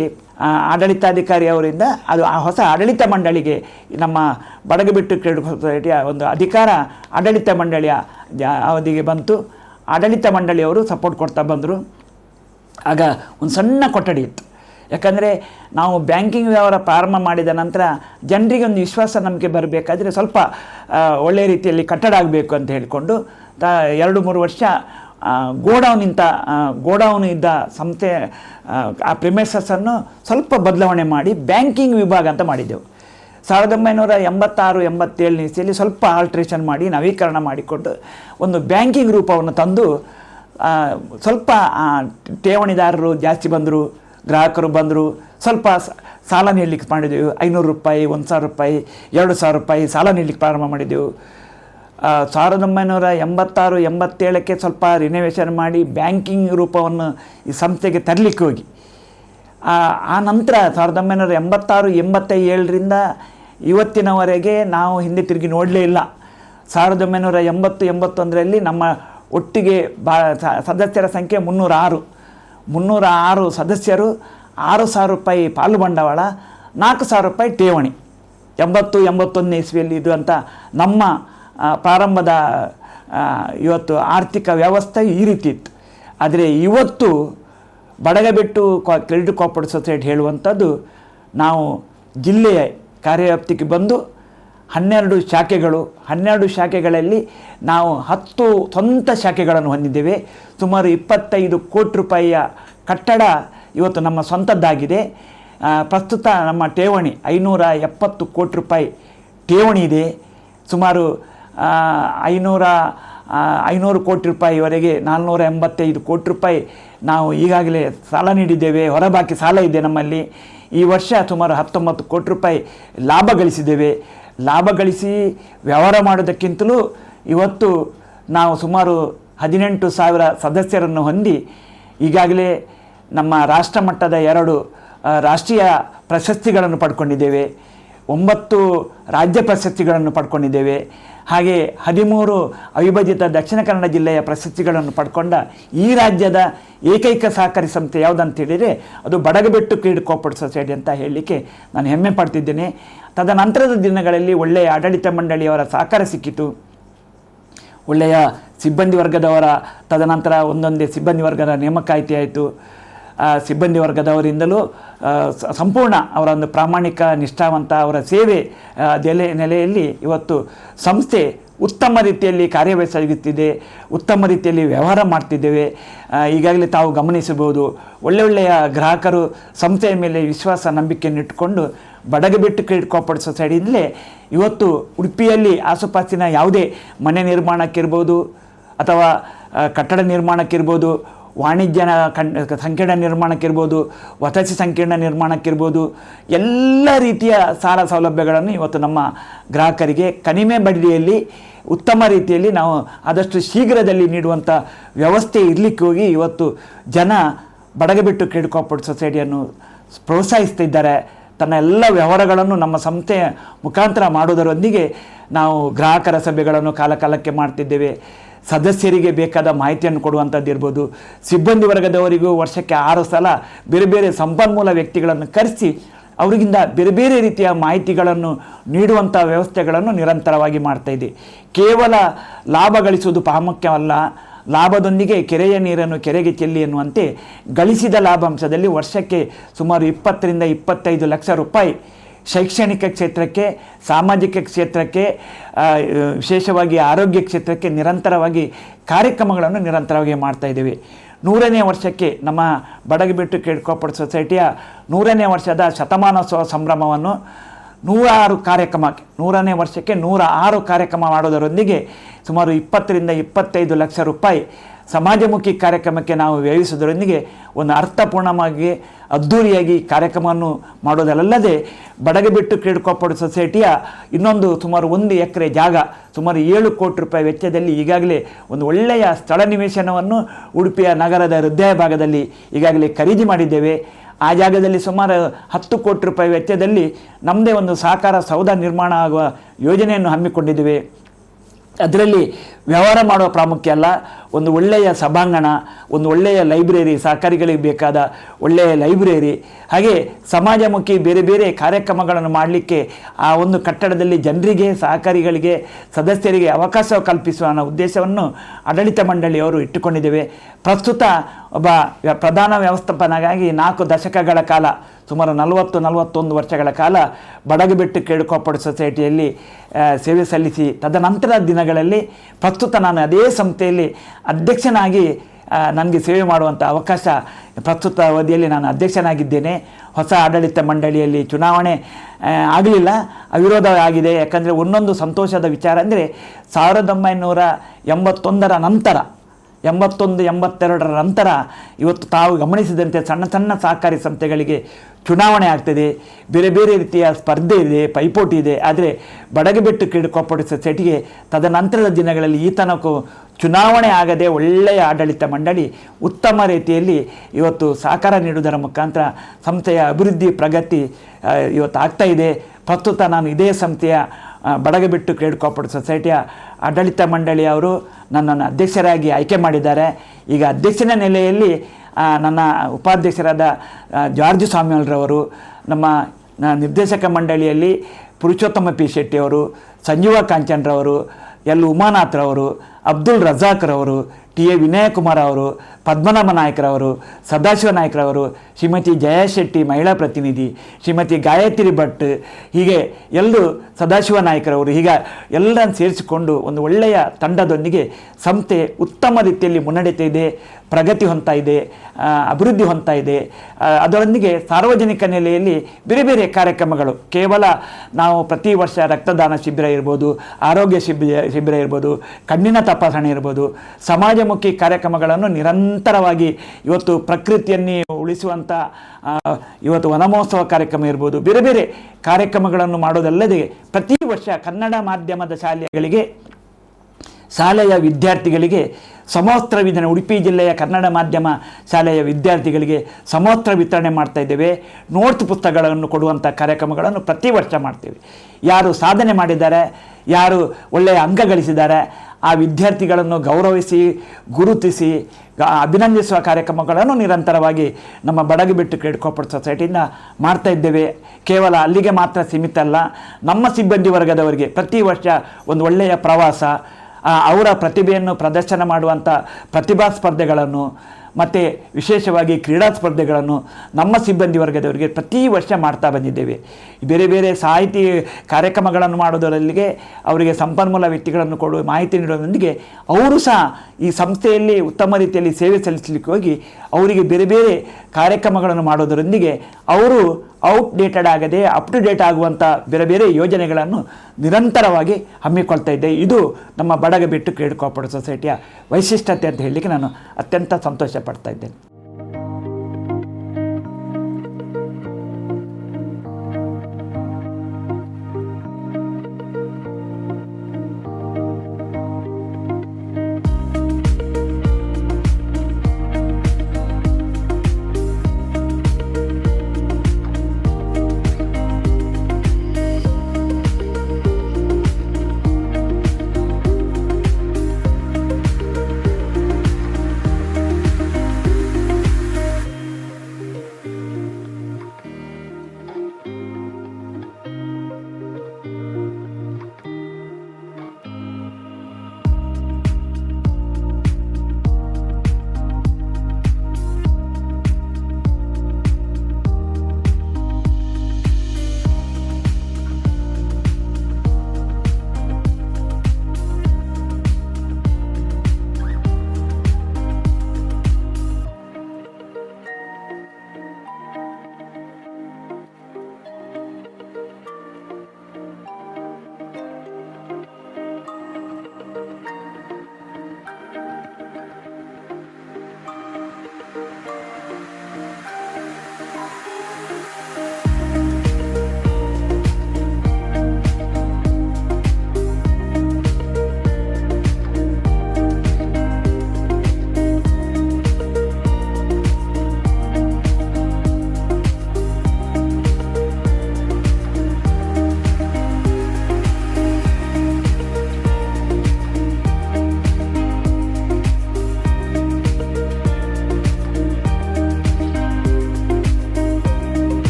ಆಡಳಿತಾಧಿಕಾರಿ ಅವರಿಂದ ಅದು ಆ ಹೊಸ ಆಡಳಿತ ಮಂಡಳಿಗೆ ನಮ್ಮ ಬಡಗಬಿಟ್ಟು ಕ್ರೆಡಿಟ್ ಸೊಸೈಟಿಯ ಒಂದು ಅಧಿಕಾರ ಆಡಳಿತ ಮಂಡಳಿಯ ಅವಧಿಗೆ ಬಂತು. ಆಡಳಿತ ಮಂಡಳಿಯವರು ಸಪೋರ್ಟ್ ಕೊಡ್ತಾ ಬಂದರು. ಆಗ ಒಂದು ಸಣ್ಣ ಕೊಠಡಿ ಇತ್ತು. ಯಾಕಂದರೆ ನಾವು ಬ್ಯಾಂಕಿಂಗ್ ವ್ಯವಹಾರ ಪ್ರಾರಂಭ ಮಾಡಿದ ನಂತರ ಜನರಿಗೆ ಒಂದು ವಿಶ್ವಾಸ ನಮಗೆ ಬರಬೇಕಾದ್ರೆ ಸ್ವಲ್ಪ ಒಳ್ಳೆಯ ರೀತಿಯಲ್ಲಿ ಕಟ್ಟಡ ಆಗಬೇಕು ಅಂತ ಹೇಳಿಕೊಂಡು ತ ಎರಡು ಮೂರು ವರ್ಷ ಗೋಡೌನ್ ಇಂಥ ಗೋಡೌನ್ ಇದ್ದ ಸಂಸ್ಥೆ ಆ, ಪ್ರಿಮೆಸಸ್ಸನ್ನು ಸ್ವಲ್ಪ ಬದಲಾವಣೆ ಮಾಡಿ ಬ್ಯಾಂಕಿಂಗ್ ವಿಭಾಗ ಅಂತ ಮಾಡಿದ್ದೆವು. ಸಾವಿರದ ಒಂಬೈನೂರ ಎಂಬತ್ತಾರು ಎಂಬತ್ತೇಳನೇ ಸ್ವಲ್ಪ ಆಲ್ಟ್ರೇಷನ್ ಮಾಡಿ ನವೀಕರಣ ಮಾಡಿಕೊಂಡು ಒಂದು ಬ್ಯಾಂಕಿಂಗ್ ರೂಪವನ್ನು ತಂದು ಸ್ವಲ್ಪ ಠೇವಣಿದಾರರು ಜಾಸ್ತಿ ಬಂದರು, ಗ್ರಾಹಕರು ಬಂದರು, ಸ್ವಲ್ಪ ಸಾಲ ನೀಡಲಿಕ್ಕೆ ಮಾಡಿದೆವು. ಐನೂರು ರೂಪಾಯಿ, ಒಂದು ಸಾವಿರ ರೂಪಾಯಿ, ಎರಡು ಸಾವಿರ ರೂಪಾಯಿ ಸಾಲ ನೀಡಲಿಕ್ಕೆ ಪ್ರಾರಂಭ ಮಾಡಿದೆವು. ಸಾವಿರದ ಒಂಬೈನೂರ ಎಂಬತ್ತಾರು, ಎಂಬತ್ತೇಳಕ್ಕೆ ಸ್ವಲ್ಪ ರಿನೋವೇಷನ್ ಮಾಡಿ ಬ್ಯಾಂಕಿಂಗ್ ರೂಪವನ್ನು ಈ ಸಂಸ್ಥೆಗೆ ತರಲಿಕ್ಕೆ ಹೋಗಿ. ಆ ನಂತರ ಸಾವಿರದ ಒಂಬೈನೂರ ಎಂಬತ್ತಾರು ಎಂಬತ್ತ ಏಳರಿಂದ ಇವತ್ತಿನವರೆಗೆ ನಾವು ಹಿಂದೆ ತಿರುಗಿ ನೋಡಲೇ ಇಲ್ಲ. ಸಾವಿರದ ಒಂಬೈನೂರ ಎಂಬತ್ತು, ಎಂಬತ್ತೊಂದರಲ್ಲಿ ನಮ್ಮ ಒಟ್ಟಿಗೆ ಬಾ ಸದಸ್ಯರ ಸಂಖ್ಯೆ ಮುನ್ನೂರ ಆರು ಮುನ್ನೂರ ಆರು ಸದಸ್ಯರು, ಆರು ಸಾವಿರ ರೂಪಾಯಿ ಪಾಲು ಬಂಡವಾಳ, ನಾಲ್ಕು ಸಾವಿರ ರೂಪಾಯಿ ಠೇವಣಿ. ಎಂಬತ್ತು, ಎಂಬತ್ತೊಂದನೇ ಇಸ್ವಿಯಲ್ಲಿ ಇದು ಅಂತ ನಮ್ಮ ಪ್ರಾರಂಭದ ಇವತ್ತು ಆರ್ಥಿಕ ವ್ಯವಸ್ಥೆ ಈ ರೀತಿ ಇತ್ತು. ಆದರೆ ಇವತ್ತು ಬಡಗ ಬಿಟ್ಟು ಕ್ರೆಡಿಟ್ ಕೋಆಪರೇಟಿವ್ ಸೊಸೈಟಿ ಹೇಳುವಂಥದ್ದು ನಾವು ಜಿಲ್ಲೆಯ ಕಾರ್ಯವ್ಯಾಪ್ತಿಗೆ ಬಂದು ಹನ್ನೆರಡು ಶಾಖೆಗಳು, ಹನ್ನೆರಡು ಶಾಖೆಗಳಲ್ಲಿ ನಾವು ಹತ್ತು ಸ್ವಂತ ಶಾಖೆಗಳನ್ನು ಹೊಂದಿದ್ದೇವೆ. ಸುಮಾರು ಇಪ್ಪತ್ತೈದು ಕೋಟಿ ರೂಪಾಯಿಯ ಕಟ್ಟಡ ಇವತ್ತು ನಮ್ಮ ಸ್ವಂತದ್ದಾಗಿದೆ. ಪ್ರಸ್ತುತ ನಮ್ಮ ಠೇವಣಿ ಐನೂರ ಎಪ್ಪತ್ತು ಕೋಟಿ ರೂಪಾಯಿ ಠೇವಣಿ ಇದೆ. ಸುಮಾರು ಐನೂರ ಐನೂರು ಕೋಟಿ ರೂಪಾಯಿವರೆಗೆ ನಾಲ್ನೂರ ಎಂಬತ್ತೈದು ಕೋಟಿ ರೂಪಾಯಿ ನಾವು ಈಗಾಗಲೇ ಸಾಲ ನೀಡಿದ್ದೇವೆ. ಹೊರಬಾಕಿ ಸಾಲ ಇದೆ ನಮ್ಮಲ್ಲಿ. ಈ ವರ್ಷ ಸುಮಾರು ಹತ್ತೊಂಬತ್ತು ಕೋಟಿ ರೂಪಾಯಿ ಲಾಭ ಗಳಿಸಿದ್ದೇವೆ. ಲಾಭ ಗಳಿಸಿ ವ್ಯವಹಾರ ಮಾಡೋದಕ್ಕಿಂತಲೂ ಇವತ್ತು ನಾವು ಸುಮಾರು ಹದಿನೆಂಟು ಸಾವಿರ ಸದಸ್ಯರನ್ನು ಹೊಂದಿ ಈಗಾಗಲೇ ನಮ್ಮ ರಾಷ್ಟ್ರ ಮಟ್ಟದ ಎರಡು ರಾಷ್ಟ್ರೀಯ ಪ್ರಶಸ್ತಿಗಳನ್ನು ಪಡ್ಕೊಂಡಿದ್ದೇವೆ. ಒಂಬತ್ತು ರಾಜ್ಯ ಪ್ರಶಸ್ತಿಗಳನ್ನು ಪಡ್ಕೊಂಡಿದ್ದೇವೆ. ಹಾಗೆ ಹದಿಮೂರು ಅವಿಭಜಿತ ದಕ್ಷಿಣ ಕನ್ನಡ ಜಿಲ್ಲೆಯ ಪ್ರಶಸ್ತಿಗಳನ್ನು ಪಡ್ಕೊಂಡ ಈ ರಾಜ್ಯದ ಏಕೈಕ ಸಹಕಾರಿ ಸಂಸ್ಥೆ ಯಾವುದಂತ ಹೇಳಿದರೆ ಅದು ಬಡಗಬೆಟ್ಟು ಕ್ರೀಡೆ ಕೋಪರೇಟಿವ್ ಸೊಸೈಟಿ ಅಂತ ಹೇಳಲಿಕ್ಕೆ ನಾನು ಹೆಮ್ಮೆ ಪಡ್ತಿದ್ದೇನೆ. ತದನಂತರದ ದಿನಗಳಲ್ಲಿ ಒಳ್ಳೆಯ ಆಡಳಿತ ಮಂಡಳಿಯವರ ಸಹಕಾರ ಸಿಕ್ಕಿತು. ಒಳ್ಳೆಯ ಸಿಬ್ಬಂದಿ ವರ್ಗದವರ, ತದನಂತರ ಒಂದೊಂದೇ ಸಿಬ್ಬಂದಿ ವರ್ಗದ ನೇಮಕ ಆಯ್ಕೆ ಆಯಿತು. ಸಿಬ್ಬಂದಿ ವರ್ಗದವರಿಂದಲೂ ಸಂಪೂರ್ಣ ಅವರ ಒಂದು ಪ್ರಾಮಾಣಿಕ, ನಿಷ್ಠಾವಂತ ಅವರ ಸೇವೆ ನೆಲೆ, ನೆಲೆಯಲ್ಲಿ ಇವತ್ತು ಸಂಸ್ಥೆ ಉತ್ತಮ ರೀತಿಯಲ್ಲಿ ಕಾರ್ಯವಹಿಸುತ್ತಿದೆ ಉತ್ತಮ ರೀತಿಯಲ್ಲಿ ವ್ಯವಹಾರ ಮಾಡ್ತಿದ್ದೇವೆ. ಈಗಾಗಲೇ ತಾವು ಗಮನಿಸಬಹುದು, ಒಳ್ಳೆ ಒಳ್ಳೆಯ ಗ್ರಾಹಕರು ಸಂಸ್ಥೆಯ ಮೇಲೆ ವಿಶ್ವಾಸ, ನಂಬಿಕೆಯನ್ನು ಇಟ್ಟುಕೊಂಡು ಬಡಗಬೆಟ್ಟು ಕ್ರೆಡಿಟ್ ಕೋಆಪರೇಟಿವ್ ಸೊಸೈಟಿಯಿಂದಲೇ ಇವತ್ತು ಉಡುಪಿಯಲ್ಲಿ ಆಸುಪಾಸಿನ ಯಾವುದೇ ಮನೆ ನಿರ್ಮಾಣಕ್ಕಿರ್ಬೋದು ಅಥವಾ ಕಟ್ಟಡ ನಿರ್ಮಾಣಕ್ಕಿರ್ಬೋದು ವಾಣಿಜ್ಯ ಕಣ್ ಸಂಕೀರ್ಣ ನಿರ್ಮಾಣಕ್ಕಿರ್ಬೋದು, ವಸತಿ ಸಂಕೀರ್ಣ ನಿರ್ಮಾಣಕ್ಕಿರ್ಬೋದು, ಎಲ್ಲ ರೀತಿಯ ಸಾಲ ಸೌಲಭ್ಯಗಳನ್ನು ಇವತ್ತು ನಮ್ಮ ಗ್ರಾಹಕರಿಗೆ ಕಡಿಮೆ ಬಡ್ಡಿಯಲ್ಲಿ, ಉತ್ತಮ ರೀತಿಯಲ್ಲಿ ನಾವು ಆದಷ್ಟು ಶೀಘ್ರದಲ್ಲಿ ನೀಡುವಂಥ ವ್ಯವಸ್ಥೆ ಇರಲಿಕ್ಕೆ ಹೋಗಿ ಇವತ್ತು ಜನ ಬಡಗಬಿಟ್ಟು ಕ್ರೆಡಿಟ್ ಕಾಪರೇಟ್ ಸೊಸೈಟಿಯನ್ನು ಪ್ರೋತ್ಸಾಹಿಸ್ತಿದ್ದಾರೆ. ತನ್ನ ಎಲ್ಲ ವ್ಯವಹಾರಗಳನ್ನು ನಮ್ಮ ಸಂಸ್ಥೆಯ ಮುಖಾಂತರ ಮಾಡುವುದರೊಂದಿಗೆ ನಾವು ಗ್ರಾಹಕರ ಸಭೆಗಳನ್ನು ಕಾಲಕಾಲಕ್ಕೆ ಮಾಡ್ತಿದ್ದೇವೆ. ಸದಸ್ಯರಿಗೆ ಬೇಕಾದ ಮಾಹಿತಿಯನ್ನು ಕೊಡುವಂಥದ್ದು ಇರ್ಬೋದು. ಸಿಬ್ಬಂದಿ ವರ್ಗದವರಿಗೂ ವರ್ಷಕ್ಕೆ ಆರು ಸಲ ಬೇರೆ ಬೇರೆ ಸಂಪನ್ಮೂಲ ವ್ಯಕ್ತಿಗಳನ್ನು ಕರೆಸಿ ಅವರಿಗಿಂದ ಬೇರೆ ಬೇರೆ ರೀತಿಯ ಮಾಹಿತಿಗಳನ್ನು ನೀಡುವಂಥ ವ್ಯವಸ್ಥೆಗಳನ್ನು ನಿರಂತರವಾಗಿ ಮಾಡ್ತಾ ಇದೆ. ಕೇವಲ ಲಾಭ ಗಳಿಸುವುದು ಪ್ರಾಮುಖ್ಯವಲ್ಲ. ಲಾಭದೊಂದಿಗೆ ಕೆರೆಯ ನೀರನ್ನು ಕೆರೆಗೆ ಚೆಲ್ಲಿ ಎನ್ನುವಂತೆ ಗಳಿಸಿದ ಲಾಭಾಂಶದಲ್ಲಿ ವರ್ಷಕ್ಕೆ ಸುಮಾರು ಇಪ್ಪತ್ತರಿಂದ ಇಪ್ಪತ್ತೈದು ಲಕ್ಷ ರೂಪಾಯಿ ಶೈಕ್ಷಣಿಕ ಕ್ಷೇತ್ರಕ್ಕೆ, ಸಾಮಾಜಿಕ ಕ್ಷೇತ್ರಕ್ಕೆ ವಿಶೇಷವಾಗಿ ಆರೋಗ್ಯ ಕ್ಷೇತ್ರಕ್ಕೆ ನಿರಂತರವಾಗಿ ಕಾರ್ಯಕ್ರಮಗಳನ್ನು ನಿರಂತರವಾಗಿ ಮಾಡ್ತಾ ಇದ್ದೀವಿ. ನೂರನೇ ವರ್ಷಕ್ಕೆ ನಮ್ಮ ಬಡಗಿಬಿಟ್ಟು ಕೋಆಪರೇಟಿವ್ ಸೊಸೈಟಿಯ ನೂರನೇ ವರ್ಷದ ಶತಮಾನೋತ್ಸವ ಸಂಭ್ರಮವನ್ನು ನೂರಾರು ಕಾರ್ಯಕ್ರಮ, ನೂರನೇ ವರ್ಷಕ್ಕೆ ನೂರ ಆರು ಕಾರ್ಯಕ್ರಮ ಮಾಡೋದರೊಂದಿಗೆ ಸುಮಾರು ಇಪ್ಪತ್ತರಿಂದ ಇಪ್ಪತ್ತೈದು ಲಕ್ಷ ರೂಪಾಯಿ ಸಮಾಜಮುಖಿ ಕಾರ್ಯಕ್ರಮಕ್ಕೆ ನಾವು ವ್ಯಯಿಸೋದರೊಂದಿಗೆ ಒಂದು ಅರ್ಥಪೂರ್ಣವಾಗಿ, ಅದ್ಧೂರಿಯಾಗಿ ಕಾರ್ಯಕ್ರಮವನ್ನು ಮಾಡೋದಲ್ಲದೆ ಬಡಗಬೆಟ್ಟು ಬಿಟ್ಟು ಕೋಆಪರೇಟಿವ್ ಸೊಸೈಟಿಯ ಇನ್ನೊಂದು ಸುಮಾರು ಒಂದು ಎಕರೆ ಜಾಗ, ಸುಮಾರು ಏಳು ಕೋಟಿ ರೂಪಾಯಿ ವೆಚ್ಚದಲ್ಲಿ ಈಗಾಗಲೇ ಒಂದು ಒಳ್ಳೆಯ ಸ್ಥಳ ನಿವೇಶನವನ್ನು ಉಡುಪಿಯ ನಗರದ ಹೃದಯ ಭಾಗದಲ್ಲಿ ಈಗಾಗಲೇ ಖರೀದಿ ಮಾಡಿದ್ದೇವೆ. ಆ ಜಾಗದಲ್ಲಿ ಸುಮಾರು ಹತ್ತು ಕೋಟಿ ರೂಪಾಯಿ ವೆಚ್ಚದಲ್ಲಿ ನಮ್ಮದೇ ಒಂದು ಸಹಕಾರ ಸೌಧ ನಿರ್ಮಾಣ ಆಗುವ ಯೋಜನೆಯನ್ನು ಹಮ್ಮಿಕೊಂಡಿದ್ದೇವೆ. ಅದರಲ್ಲಿ ವ್ಯವಹಾರ ಮಾಡುವ ಪ್ರಾಮುಖ್ಯ ಅಲ್ಲ. ಒಂದು ಒಳ್ಳೆಯ ಸಭಾಂಗಣ, ಒಂದು ಒಳ್ಳೆಯ ಲೈಬ್ರರಿ, ಸಹಕಾರಿಗಳಿಗೆ ಬೇಕಾದ ಒಳ್ಳೆಯ ಲೈಬ್ರರಿ, ಹಾಗೆ ಸಮಾಜಮುಖಿ ಬೇರೆ ಬೇರೆ ಕಾರ್ಯಕ್ರಮಗಳನ್ನು ಮಾಡಲಿಕ್ಕೆ ಆ ಒಂದು ಕಟ್ಟಡದಲ್ಲಿ ಜನರಿಗೆ, ಸಹಕಾರಿಗಳಿಗೆ, ಸದಸ್ಯರಿಗೆ ಅವಕಾಶ ಕಲ್ಪಿಸುವ ಅನ್ನೋ ಉದ್ದೇಶವನ್ನು ಆಡಳಿತ ಮಂಡಳಿಯವರು ಇಟ್ಟುಕೊಂಡಿದ್ದೇವೆ. ಪ್ರಸ್ತುತ ಒಬ್ಬ ಪ್ರಧಾನ ವ್ಯವಸ್ಥಾಪನೆಗಾಗಿ ನಾಲ್ಕು ದಶಕಗಳ ಕಾಲ ಸುಮಾರು ನಲವತ್ತು, ನಲವತ್ತೊಂದು ವರ್ಷಗಳ ಕಾಲ ಬಡಗಬೆಟ್ಟು ಬಿಟ್ಟು ಕೋಆಪರೇಟಿವ್ ಸೊಸೈಟಿಯಲ್ಲಿ ಸೇವೆ ಸಲ್ಲಿಸಿ ತದನಂತರ ದಿನಗಳಲ್ಲಿ ಪ್ರಸ್ತುತ ನಾನು ಅದೇ ಸಂಸ್ಥೆಯಲ್ಲಿ ಅಧ್ಯಕ್ಷನಾಗಿ ನನಗೆ ಸೇವೆ ಮಾಡುವಂಥ ಅವಕಾಶ ಪ್ರಸ್ತುತ ಅವಧಿಯಲ್ಲಿ ನಾನು ಅಧ್ಯಕ್ಷನಾಗಿದ್ದೇನೆ. ಹೊಸ ಆಡಳಿತ ಮಂಡಳಿಯಲ್ಲಿ ಚುನಾವಣೆ ಆಗಲಿಲ್ಲ, ಅವಿರೋಧ ಆಗಿದೆ. ಯಾಕಂದರೆ ಒಂದೊಂದು ಸಂತೋಷದ ವಿಚಾರ ಅಂದರೆ ಸಾವಿರದ ಒಂಬೈನೂರ ಎಂಬತ್ತೊಂದರ ನಂತರ ಎಂಬತ್ತೊಂದು, ಎಂಬತ್ತೆರಡರ ನಂತರ ಇವತ್ತು ತಾವು ಗಮನಿಸಿದಂತೆ ಸಣ್ಣ ಸಣ್ಣ ಸಹಕಾರಿ ಸಂಸ್ಥೆಗಳಿಗೆ ಚುನಾವಣೆ ಆಗ್ತದೆ. ಬೇರೆ ಬೇರೆ ರೀತಿಯ ಸ್ಪರ್ಧೆ ಇದೆ, ಪೈಪೋಟಿ ಇದೆ. ಆದರೆ ಬಡಗಬೆಟ್ಟು ಕ್ರೀಡೆ ಕೋಆಪರೇಟಿವ್ ಸೊಸೈಟಿಗೆ ತದನಂತರದ ದಿನಗಳಲ್ಲಿ ಈ ಚುನಾವಣೆ ಆಗದೆ ಒಳ್ಳೆಯ ಆಡಳಿತ ಮಂಡಳಿ ಉತ್ತಮ ರೀತಿಯಲ್ಲಿ ಇವತ್ತು ಸಹಕಾರ ನೀಡುವುದರ ಮುಖಾಂತರ ಸಂಸ್ಥೆಯ ಅಭಿವೃದ್ಧಿ ಪ್ರಗತಿ ಇವತ್ತು ಆಗ್ತಾ ಇದೆ. ಪ್ರಸ್ತುತ ನಾನು ಇದೇ ಸಂಸ್ಥೆಯ ಬಡಗಬಿಟ್ಟು ಕ್ರೆಡಿಟ್ ಕೋಆಪರೇಟಿವ್ ಸೊಸೈಟಿಯ ಆಡಳಿತ ಮಂಡಳಿಯವರು ನನ್ನನ್ನು ಅಧ್ಯಕ್ಷರಾಗಿ ಆಯ್ಕೆ ಮಾಡಿದ್ದಾರೆ. ಈಗ ಅಧ್ಯಕ್ಷನ ನೆಲೆಯಲ್ಲಿ ನನ್ನ ಉಪಾಧ್ಯಕ್ಷರಾದ ಜಾರ್ಜ್ ಸ್ವಾಮಿಯಲ್ರವರು, ನಮ್ಮ ನಿರ್ದೇಶಕ ಮಂಡಳಿಯಲ್ಲಿ ಪುರುಷೋತ್ತಮ ಪಿ. ಶೆಟ್ಟಿಯವರು, ಸಂಜೀವ ಕಾಂಚನ್ರವರು, ಎಲ್. ಉಮಾನಾಥ್ರವರು, ಅಬ್ದುಲ್ ರಜಾಕ್ರವರು ಟಿ ಎ ವಿನಯಕುಮಾರ್ ಅವರು, ಪದ್ಮನಾಭ ನಾಯಕರವರು, ಸದಾಶಿವ ನಾಯಕರವರು, ಶ್ರೀಮತಿ ಜಯಶೆಟ್ಟಿ ಮಹಿಳಾ ಪ್ರತಿನಿಧಿ, ಶ್ರೀಮತಿ ಗಾಯತ್ರಿ ಭಟ್, ಹೀಗೆ ಎಲ್ಲರೂ ಸದಾಶಿವ ನಾಯಕರವರು, ಹೀಗ ಎಲ್ಲರನ್ನು ಸೇರಿಸಿಕೊಂಡು ಒಂದು ಒಳ್ಳೆಯ ತಂಡದೊಂದಿಗೆ ಸಂಸ್ಥೆ ಉತ್ತಮ ರೀತಿಯಲ್ಲಿ ಮುನ್ನಡೀತಾ ಇದೆ, ಪ್ರಗತಿ ಹೊಂದ್ತಾ ಇದೆ ಅಭಿವೃದ್ಧಿ ಹೊಂದ್ತಾ ಇದೆ. ಅದರೊಂದಿಗೆ ಸಾರ್ವಜನಿಕ ನೆಲೆಯಲ್ಲಿ ಬೇರೆ ಬೇರೆ ಕಾರ್ಯಕ್ರಮಗಳು, ಕೇವಲ ನಾವು ಪ್ರತಿ ವರ್ಷ ರಕ್ತದಾನ ಶಿಬಿರ ಇರ್ಬೋದು, ಆರೋಗ್ಯ ಶಿಬಿರ ಶಿಬಿರ ಇರ್ಬೋದು, ಕಣ್ಣಿನ ತಪಾಸಣೆ ಇರ್ಬೋದು ಸಮಾಜಮುಖಿ ಕಾರ್ಯಕ್ರಮಗಳನ್ನು ನಿರಂತರವಾಗಿ ಇವತ್ತು ಪ್ರಕೃತಿಯನ್ನೇ ಉಳಿಸುವಂಥ ಇವತ್ತು ವನಮಹೋತ್ಸವ ಕಾರ್ಯಕ್ರಮ ಇರ್ಬೋದು, ಬೇರೆ ಬೇರೆ ಕಾರ್ಯಕ್ರಮಗಳನ್ನು ಮಾಡೋದಲ್ಲದೆ ಪ್ರತಿ ವರ್ಷ ಕನ್ನಡ ಮಾಧ್ಯಮದ ಶಾಲೆಗಳಿಗೆ, ಶಾಲೆಯ ವಿದ್ಯಾರ್ಥಿಗಳಿಗೆ, ಸಮವಸ್ತ್ರ ವಿತರಣೆ, ಉಡುಪಿ ಜಿಲ್ಲೆಯ ಕನ್ನಡ ಮಾಧ್ಯಮ ಶಾಲೆಯ ವಿದ್ಯಾರ್ಥಿಗಳಿಗೆ ಸಮವಸ್ತ್ರ ವಿತರಣೆ ಮಾಡ್ತಾ ಇದ್ದೇವೆ. ನೋಟ್ಸ್ ಪುಸ್ತಕಗಳನ್ನು ಕೊಡುವಂಥ ಕಾರ್ಯಕ್ರಮಗಳನ್ನು ಪ್ರತಿ ವರ್ಷ ಮಾಡ್ತೇವೆ. ಯಾರು ಸಾಧನೆ ಮಾಡಿದ್ದಾರೆ, ಯಾರು ಒಳ್ಳೆಯ ಅಂಕ ಗಳಿಸಿದ್ದಾರೆ ಆ ವಿದ್ಯಾರ್ಥಿಗಳನ್ನು ಗೌರವಿಸಿ, ಗುರುತಿಸಿ ಅಭಿನಂದಿಸುವ ಕಾರ್ಯಕ್ರಮಗಳನ್ನು ನಿರಂತರವಾಗಿ ನಮ್ಮ ಬಡಗಬಿಟ್ಟು ಕ್ರೀಡ್ ಕೋಪರೇಟಿವ್ ಸೊಸೈಟಿಯಿಂದ ಮಾಡ್ತಾ ಇದ್ದೇವೆ. ಕೇವಲ ಅಲ್ಲಿಗೆ ಮಾತ್ರ ಸೀಮಿತ ಅಲ್ಲ, ನಮ್ಮ ಸಿಬ್ಬಂದಿ ವರ್ಗದವರಿಗೆ ಪ್ರತಿ ವರ್ಷ ಒಂದು ಒಳ್ಳೆಯ ಪ್ರವಾಸ ಅವರ ಪ್ರತಿಭೆಯನ್ನು ಪ್ರದರ್ಶನ ಮಾಡುವಂಥ ಪ್ರತಿಭಾ ಸ್ಪರ್ಧೆಗಳನ್ನು ಮತ್ತು ವಿಶೇಷವಾಗಿ ಕ್ರೀಡಾ ಸ್ಪರ್ಧೆಗಳನ್ನು ನಮ್ಮ ಸಿಬ್ಬಂದಿ ವರ್ಗದವರಿಗೆ ಪ್ರತಿ ವರ್ಷ ಮಾಡ್ತಾ ಬಂದಿದ್ದೇವೆ. ಬೇರೆ ಬೇರೆ ಸಾಹಿತಿ ಕಾರ್ಯಕ್ರಮಗಳನ್ನು ಮಾಡೋದರಲ್ಲಿಗೆ ಅವರಿಗೆ ಸಂಪನ್ಮೂಲ ವ್ಯಕ್ತಿಗಳನ್ನು ಕೊಡುವ ಮಾಹಿತಿ ನೀಡೋದರೊಂದಿಗೆ ಅವರು ಸಹ ಈ ಸಂಸ್ಥೆಯಲ್ಲಿ ಉತ್ತಮ ರೀತಿಯಲ್ಲಿ ಸೇವೆ ಸಲ್ಲಿಸಲಿಕ್ಕೆ ಹೋಗಿ ಅವರಿಗೆ ಬೇರೆ ಬೇರೆ ಕಾರ್ಯಕ್ರಮಗಳನ್ನು ಮಾಡೋದರೊಂದಿಗೆ ಅವರು ಔಟ್ಡೇಟೆಡ್ ಆಗದೆ ಅಪ್ ಟು ಡೇಟ್ ಆಗುವಂಥ ಬೇರೆ ಬೇರೆ ಯೋಜನೆಗಳನ್ನು ನಿರಂತರವಾಗಿ ಹಮ್ಮಿಕೊಳ್ತಾ ಇದ್ದೆ. ಇದು ನಮ್ಮ ಬಡಗ ಬಿಟ್ಟು ಕ್ರೀಡ್ ಕೋಪರೇಟ್ ಸೊಸೈಟಿಯ ವೈಶಿಷ್ಟ್ಯತೆ ಅಂತ ಹೇಳಲಿಕ್ಕೆ ನಾನು ಅತ್ಯಂತ ಸಂತೋಷ ಪಡ್ತಾ ಇದ್ದೇನೆ.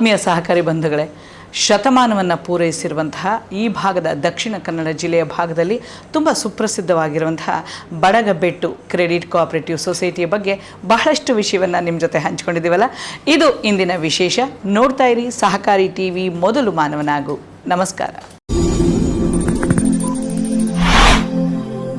ಆತ್ಮೀಯ ಸಹಕಾರಿ ಬಂಧುಗಳೇ, ಶತಮಾನವನ್ನು ಪೂರೈಸಿರುವಂತಹ ಈ ಭಾಗದ ದಕ್ಷಿಣ ಕನ್ನಡ ಜಿಲ್ಲೆಯ ಭಾಗದಲ್ಲಿ ತುಂಬ ಸುಪ್ರಸಿದ್ಧವಾಗಿರುವಂತಹ ಬಡಗಬೆಟ್ಟು ಕ್ರೆಡಿಟ್ ಕೋಆಪರೇಟಿವ್ ಸೊಸೈಟಿಯ ಬಗ್ಗೆ ಬಹಳಷ್ಟು ವಿಷಯವನ್ನು ನಿಮ್ಮ ಜೊತೆ ಹಂಚ್ಕೊಂಡಿದ್ದೀವಲ್ಲ. ಇದು ಇಂದಿನ ವಿಶೇಷ. ನೋಡ್ತಾ ಇರಿ ಸಹಕಾರಿ ಟಿ ಮೊದಲು ಮಾನವನಾಗು. ನಮಸ್ಕಾರ.